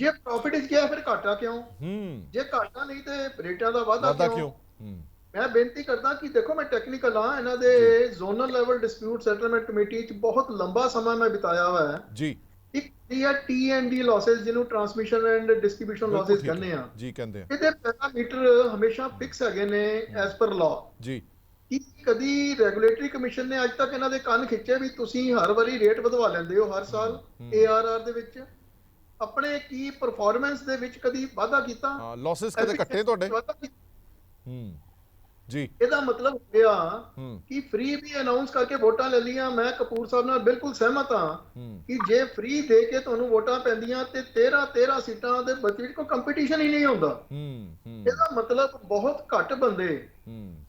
S2: ਜੇ ਪ੍ਰੋਫਿਟ ਵਿੱਚ ਗਿਆ ਫਿਰ ਘਾਟਾ ਕਿਉਂ?
S1: ਹੂੰ।
S2: ਜੇ ਘਾਟਾ ਨਹੀਂ ਤੇ ਰੇਟਾਂ ਦਾ ਵਾਧਾ ਕਿਉਂ?
S1: ਹੂੰ।
S2: ਮੈਂ ਬੇਨਤੀ ਕਰਦਾ ਕਿ ਦੇਖੋ ਮੈਂ ਟੈਕਨੀਕਲ ਹਾਂ ਇਹਨਾਂ ਦੇ zonal level dispute settlement committee 'ਚ ਬਹੁਤ ਲੰਬਾ ਸਮਾਂ ਮੈਂ ਬਿਤਾਇਆ ਹੋਇਆ ਹੈ।
S1: ਜੀ।
S2: ਇੱਕ ਦੀ ਹੈ ਟੀ ਐਂਡ ਡੀ ਲਾਸਸ ਜਿਹਨੂੰ ਟਰਾਂਸਮਿਸ਼ਨ ਐਂਡ ਡਿਸਟ੍ਰੀਬਿਊਸ਼ਨ ਲਾਸਸ। ਕਹਿੰਦੇ ਆ।
S1: ਜੀ ਕਹਿੰਦੇ ਆ।
S2: ਇਹਦੇ ਪੈਰਾਮੀਟਰ ਹਮੇਸ਼ਾ ਫਿਕਸ ਹੈਗੇ ਨੇ ਐਸ ਪਰ ਲਾਅ
S1: ਜੀ।
S2: ਕਿ ਕਦੀ ਰੈਗੂਲੇਟਰੀ ਕਮਿਸ਼ਨ ਨੇ ਅੱਜ ਤੱਕ ਇਹਨਾਂ ਦੇ ਕੰਨ ਖਿੱਚੇ ਵੀ ਤੁਸੀਂ ਹਰ ਵਾਰੀ ਰੇਟ ਵਧਵਾ ਲੈਂਦੇ ਹੋ ਹਰ ਸਾਲ। ਏਆਰਆਰ ਦੇ ਵਿੱਚ? ਆਪਣੇ ਕੀ ਪਰਫਾਰਮੈਂਸ ਦੇ ਵਿੱਚ ਕਦੀ ਵਾਧਾ ਕੀਤਾ?
S1: ਹਾਂ ਲਾਸਸ ਕਦੇ ਕੱਟੇ ਤੁਹਾਡੇ? ਹੂੰ। ਜੀ।
S2: ਇਹਦਾ ਮਤਲਬ ਹੋ ਗਿਆ
S1: ਹੂੰ।
S2: ਕਿ ਫ੍ਰੀ ਵੀ ਅਨਾਉਂਸ ਕਰਕੇ ਵੋਟਾਂ ਲੈ ਲੀਆਂ ਮੈਂ ਕਪੂਰ ਸਾਹਿਬ ਨਾਲ ਬਿਲਕੁਲ ਸਹਿਮਤ ਹਾਂ ਕਿ ਜੇ ਫ੍ਰੀ ਦੇ ਕੇ ਤੁਹਾਨੂੰ ਵੋਟਾਂ ਪੈਂਦੀਆਂ ਤੇ 13 13 ਸੀਟਾਂ ਦੇ ਵਿੱਚ ਕੋਈ ਕੰਪੀਟੀਸ਼ਨ ਹੀ ਨਹੀਂ ਹੁੰਦਾ। ਇਹਦਾ ਮਤਲਬ ਬਹੁਤ ਘੱਟ ਬੰਦੇ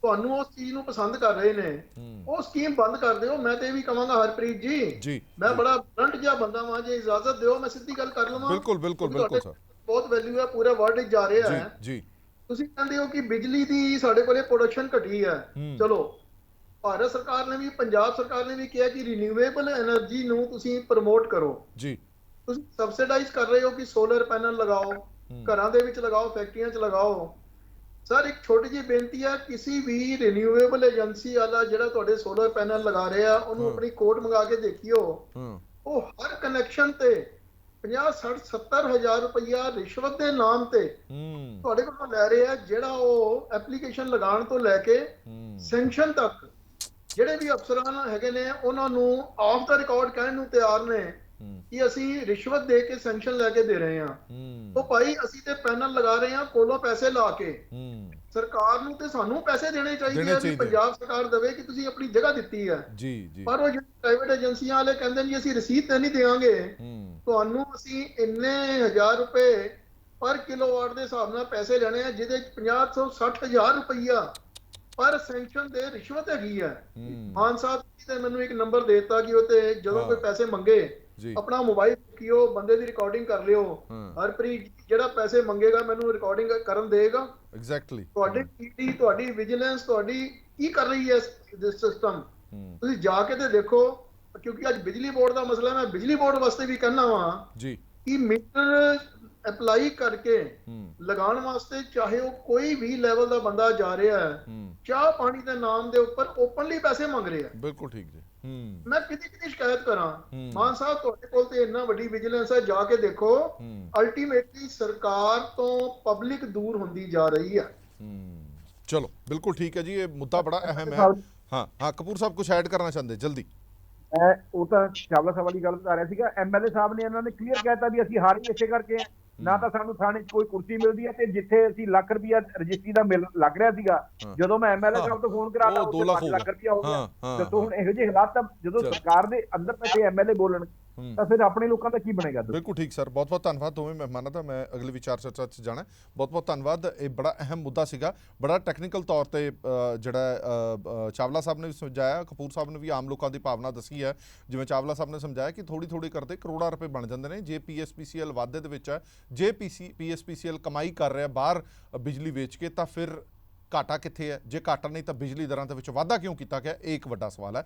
S2: ਤੁਹਾਨੂੰ ਉਸ ਚੀਜ਼ ਨੂੰ ਪਸੰਦ ਕਰ ਰਹੇ ਨੇ। ਉਹ ਸਕੀਮ ਬੰਦ ਕਰ ਦਿਓ। ਮੈਂ ਤੇ ਇਹ ਵੀ ਕਹਾਂਗਾ ਹਰਪ੍ਰੀਤ ਜੀ। ਮੈਂ ਬੜਾ ਬਲੰਟ ਜਿਹਾ ਬੰਦਾ ਵਾਂ। ਜੇ ਇਜਾਜ਼ਤ ਦਿਓ ਮੈਂ ਸਿੱਧੀ ਗੱਲ ਕਰ ਲਵਾਂ।
S1: ਬਿਲਕੁਲ ਬਿਲਕੁਲ ਬਿਲਕੁਲ ਸਰ।
S2: ਬਹੁਤ ਵੈਲਿਊ ਹੈ ਪੂਰੇ ਵਰਲਡ ਵਿੱਚ ਜਾ ਰਿਹਾ
S1: ਜੀ
S2: ਹੈ।
S1: ਜੀ।
S2: ਤੁਸੀਂ ਕਹਿੰਦੇ ਹੋ ਕਿ ਬਿਜਲੀ ਦੀ ਸਾਡੇ ਕੋਲੇ ਪ੍ਰੋਡਕਸ਼ਨ ਘਟੀ ਹੈ। ਚਲੋ ਭਾਰਤ ਸਰਕਾਰ ਨੇ ਵੀ ਪੰਜਾਬ ਸਰਕਾਰ ਨੇ ਵੀ ਕਿਹਾ ਕਿ ਰੀਨਿਊਏਬਲ એનર્ਜੀ ਨੂੰ ਤੁਸੀਂ ਪ੍ਰਮੋਟ ਕਰੋ।
S1: ਜੀ।
S2: ਤੁਸੀਂ ਸਬਸਿਡਾਈਜ਼ ਕਰ ਰਹੇ ਹੋ ਕਿ ਸੋਲਰ ਪੈਨਲ ਲਗਾਓ ਘਰਾਂ ਦੇ ਵਿੱਚ ਲਗਾਓ ਫੈਕਟਰੀਆਂ 'ਚ ਲਗਾਓ। ਸਰ ਇੱਕ ਛੋਟੀ ਜਿਹੀ ਬੇਨਤੀ ਆ ਕਿਸੇ ਵੀ ਰੀਨਿਊਏਬਲ ਏਜੰਸੀ ਵਾਲਾ ਜਿਹੜਾ ਤੁਹਾਡੇ ਸੋਲਰ ਪੈਨਲ ਲਗਾ ਰਿਹਾ ਉਹਨੂੰ ਆਪਣੀ ਕੋਟ ਮੰਗਾ ਕੇ ਦੇਖਿਓ। ਉਹ ਹਰ ਕਨੈਕਸ਼ਨ ਤੇ 50 60 70 ਹਜ਼ਾਰ ਰੁਪਇਆ ਰਿਸ਼ਵਤ ਦੇ ਨਾਮ ਤੇ ਤੁਹਾਡੇ ਕੋਲੋਂ ਲੈ ਰਿਹਾ ਜਿਹੜਾ ਉਹ ਐਪਲੀਕੇਸ਼ਨ ਲਗਾਉਣ ਤੋਂ ਲੈ ਕੇ
S1: ਹੂੰ।
S2: ਸੈਂਕਸ਼ਨ ਤੱਕ ਜਿਹੜੇ ਵੀ ਅਫਸਰਾਂ ਹੈਗੇ ਨੇ ਉਹਨਾਂ ਨੂੰ ਆਫ ਦਾ ਰਿਕਾਰਡ ਕਹਿਣ ਨੂੰ ਤਿਆਰ ਨੇ ਕਿ ਅਸੀਂ ਰਿਸ਼ਵਤ ਦੇ ਕੇ ਸੈਂਕਸ਼ਨ ਲੈ ਕੇ ਦੇ ਰਹੇ ਹੂੰ। ਉਹ ਭਾਈ ਅਸੀਂ ਤੇ ਪੈਨਲ ਲਗਾ ਰਹੇ ਹਾਂ ਕੋਲੋਂ ਪੈਸੇ ਲਾ ਕੇ। ਸਰਕਾਰ ਨੂੰ ਤੇ ਸਾਨੂੰ ਪੈਸੇ ਦੇਣੇ ਚਾਹੀਦੇ ਆ
S1: ਚਾਹੀਦੇ।
S2: ਪੰਜਾਬ ਸਰਕਾਰ ਦੇਵੇ ਕਿ ਤੁਸੀਂ ਆਪਣੀ ਜਗ੍ਹਾ ਦਿੱਤੀ ਹੈ।
S1: ਜੀ ਜੀ।
S2: ਪਰ ਉਹ ਜਿਹੜੇ ਪ੍ਰਾਈਵੇਟ ਏਜੰਸੀਆਂ ਵਾਲੇ ਕਹਿੰਦੇ ਨੇ ਅਸੀਂ ਰਸੀਦ ਤੇ ਨਹੀਂ ਦੇਵਾਂਗੇ।
S1: ਹੂੰ।
S2: ਤੁਹਾਨੂੰ ਅਸੀਂ ਇੰਨੇ ਹਜ਼ਾਰ ਰੁਪਏ ਪਰ ਕਿਲੋਵਾਟ ਦੇ ਹਿਸਾਬ ਨਾਲ ਪੈਸੇ ਲੈਣੇ ਆ ਜਿਹਦੇ ਚ 50 ਤੋਂ 60 ਹਜ਼ਾਰ ਰੁਪਈਆ ਪਰ ਸੈਂਕਸ਼ਨ ਦੇ ਰਿਸ਼ਵਤ ਹੈਗੀ ਹੂੰ। ਮਾਨ ਸਾਹਿਬ ਜੀ ਤੇ ਮੈਨੂੰ ਇੱਕ ਨੰਬਰ ਦੇਤਾ ਕਿ ਉਹ ਤੇ ਜਦੋਂ। ਕੋਈ ਪੈਸੇ ਮੰਗੇ ਆਪਣਾ ਮੋਬਾਈਲ ਚੁੱਕਿਓ ਬੰਦੇ ਦੀ ਰਿਕਾਰਡਿੰਗ ਕਰ ਲਿਓ। ਹਰਪ੍ਰੀਤ ਜਿਹੜਾ ਪੈਸੇ ਮੰਗੇਗਾ ਮੈਨੂੰ ਰਿਕਾਰਡਿੰਗ ਕਰਨ ਦੇਗਾ।
S1: ਐਗਜ਼ੈਕਟਲੀ
S2: ਤੁਹਾਡੀ ਪੀਟੀ ਤੁਹਾਡੀ ਵਿਜੀਲੈਂਸ ਤੁਹਾਡੀ ਕੀ ਕਰ ਰਹੀ ਹੈ ਇਸ ਸਿਸਟਮ ਤੁਸੀਂ ਜਾ ਕੇ ਤੇ ਦੇਖੋ ਕਿਉਂਕਿ ਅੱਜ ਬਿਜਲੀ ਬੋਰਡ ਦਾ ਮਸਲਾ ਹੈ, ਮੈਂ ਬਿਜਲੀ ਬੋਰਡ ਵਾਸਤੇ ਵੀ ਕਹਿਣਾ ਵਾਂ
S1: ਜੀ।
S2: ਕਿ ਮੀਟਰ ਅਪਲਾਈ ਕਰਕੇ ਲਗਾਉਣ ਵਾਸਤੇ ਚਾਹੇ ਉਹ ਕੋਈ ਵੀ ਲੈਵਲ ਦਾ ਬੰਦਾ ਜਾ ਰਿਹਾ ਹੈ ਚਾਹ ਪਾਣੀ ਦੇ ਨਾਮ ਦੇ ਉੱਪਰ ਓਪਨਲੀ ਪੈਸੇ ਮੰਗ ਰਿਹਾ ਹੈ।
S1: ਬਿਲਕੁਲ ਠੀਕ ਜੀ।
S2: ਮੈਂ ਕਿਤੇ ਕਿਤੇ ਸ਼ਿਕਾਇਤ ਕਰਾਂ। ਮਾਨ ਸਾਹਿਬ ਤੁਹਾਡੇ ਕੋਲ ਤੇ ਇੰਨਾ ਵੱਡੀ ਵਿਜੀਲੈਂਸ ਹੈ ਜਾ ਕੇ ਦੇਖੋ। ਅਲਟੀਮੇਟਲੀ ਸਰਕਾਰ ਤੋਂ ਪਬਲਿਕ ਦੂਰ ਹੁੰਦੀ ਜਾ ਰਹੀ ਹੈ।
S1: ਹੂੰ। ਚਲੋ ਬਿਲਕੁਲ ਠੀਕ ਹੈ ਜੀ ਇਹ ਮੁੱਦਾ ਬੜਾ ਅਹਿਮ ਹੈ। ਹਾਂ ਹਾਂ ਕਪੂਰ ਸਾਹਿਬ ਕੁਝ ਐਡ ਕਰਨਾ ਚਾਹੁੰਦੇ? ਜਲਦੀ।
S3: ਮੈਂ ਉਹ ਤਾਂ ਚਾਵਲਾ ਸਾਹਿਬ ਵਾਲੀ ਗੱਲ ਕਰ ਰਿਹਾ ਸੀਗਾ ਐਮਐਲਏ ਸਾਹਿਬ ਨੇ ਇਹਨਾਂ ਨੇ ਕਲੀਅਰ ਕਹਿਤਾ ਵੀ ਅਸੀਂ ਹਾਰ ਹੀ ਇਸੇ ਕਰਕੇ ਆ ਨਾ ਤਾਂ ਸਾਨੂੰ ਥਾਣੇ 'ਚ ਕੋਈ ਕੁਰਸੀ ਮਿਲਦੀ ਹੈ ਤੇ ਜਿੱਥੇ ਅਸੀਂ ਲੱਖ ਰੁਪਇਆ ਰਜਿਸਟਰੀ ਦਾ ਮਿਲ ਲੱਗ ਰਿਹਾ ਸੀਗਾ। ਜਦੋਂ ਮੈਂ ਐਮਐਲਏ। ਸਾਹਿਬ ਤੋਂ ਫੋਨ ਕਰਾਤਾ
S1: ਉਹ ਦੋ
S3: ਉੱਥੇ
S1: ਲੱਖ
S3: 5
S1: ਹੋ ਗਿਆ।
S3: ਦੱਸੋ ਹੁਣ। ਇਹੋ ਜਿਹੇ ਹਾਲਾਤ ਤਾਂ ਜਦੋਂ। ਸਰਕਾਰ ਦੇ ਅੰਦਰ ਬੈਠੇ ਐਮਐਲਏ ਬੋਲਣ ਤਾਂ ਫਿਰ ਆਪਣੇ ਲੋਕਾਂ ਦਾ ਕੀ ਬਣੇਗਾ?
S1: ਬਿਲਕੁਲ ਠੀਕ ਸਰ। ਬਹੁਤ ਬਹੁਤ ਧੰਨਵਾਦ ਦੋਵੇਂ ਮਹਿਮਾਨਾਂ ਦਾ। ਮੈਂ ਅਗਲੀ ਵਿਚਾਰ ਚਰਚਾ 'ਚ ਜਾਣਾ ਬਹੁਤ ਬਹੁਤ ਧੰਨਵਾਦ। ਇਹ ਬੜਾ ਅਹਿਮ ਮੁੱਦਾ ਸੀਗਾ। ਬੜਾ ਟੈਕਨੀਕਲ ਤੌਰ ਤੇ ਜਿਹੜਾ ਚਾਵਲਾ ਸਾਹਿਬ ਨੇ ਵੀ ਸਮਝਾਇਆ ਕਪੂਰ ਸਾਹਿਬ ਨੇ ਵੀ ਆਮ ਲੋਕਾਂ ਦੀ ਭਾਵਨਾ ਦੱਸੀ ਹੈ। ਜਿਵੇਂ ਚਾਵਲਾ ਸਾਹਿਬ ਨੇ ਸਮਝਾਇਆ ਕਿ ਥੋੜੀ ਥੋੜੀ ਕਰਦੇ ਕਰੋੜਾਂ ਰੁਪਏ ਬਣ ਜਾਂਦੇ ਨੇ। ਜੇ ਪੀਐਸਪੀਸੀਐਲ ਵਾਧੇ ਦੇ ਵਿੱਚ ਹੈ ਜੇ ਪੀਸੀ ਪੀਐਸਪੀਸੀਐਲ ਕਮਾਈ ਕਰ ਰਿਹਾ ਬਾਹਰ ਬਿਜਲੀ ਵੇਚ ਕੇ ਤਾਂ ਫਿਰ ਘਾਟਾ ਕਿੱਥੇ ਹੈ? ਜੇ ਘਾਟਾ ਨਹੀਂ ਤਾਂ ਬਿਜਲੀ ਦਰਾਂ ਦੇ ਵਿੱਚ ਵਾਧਾ ਕਿਉਂ ਕੀਤਾ ਗਿਆ? ਇਹ ਇੱਕ ਵੱਡਾ ਸਵਾਲ ਹੈ।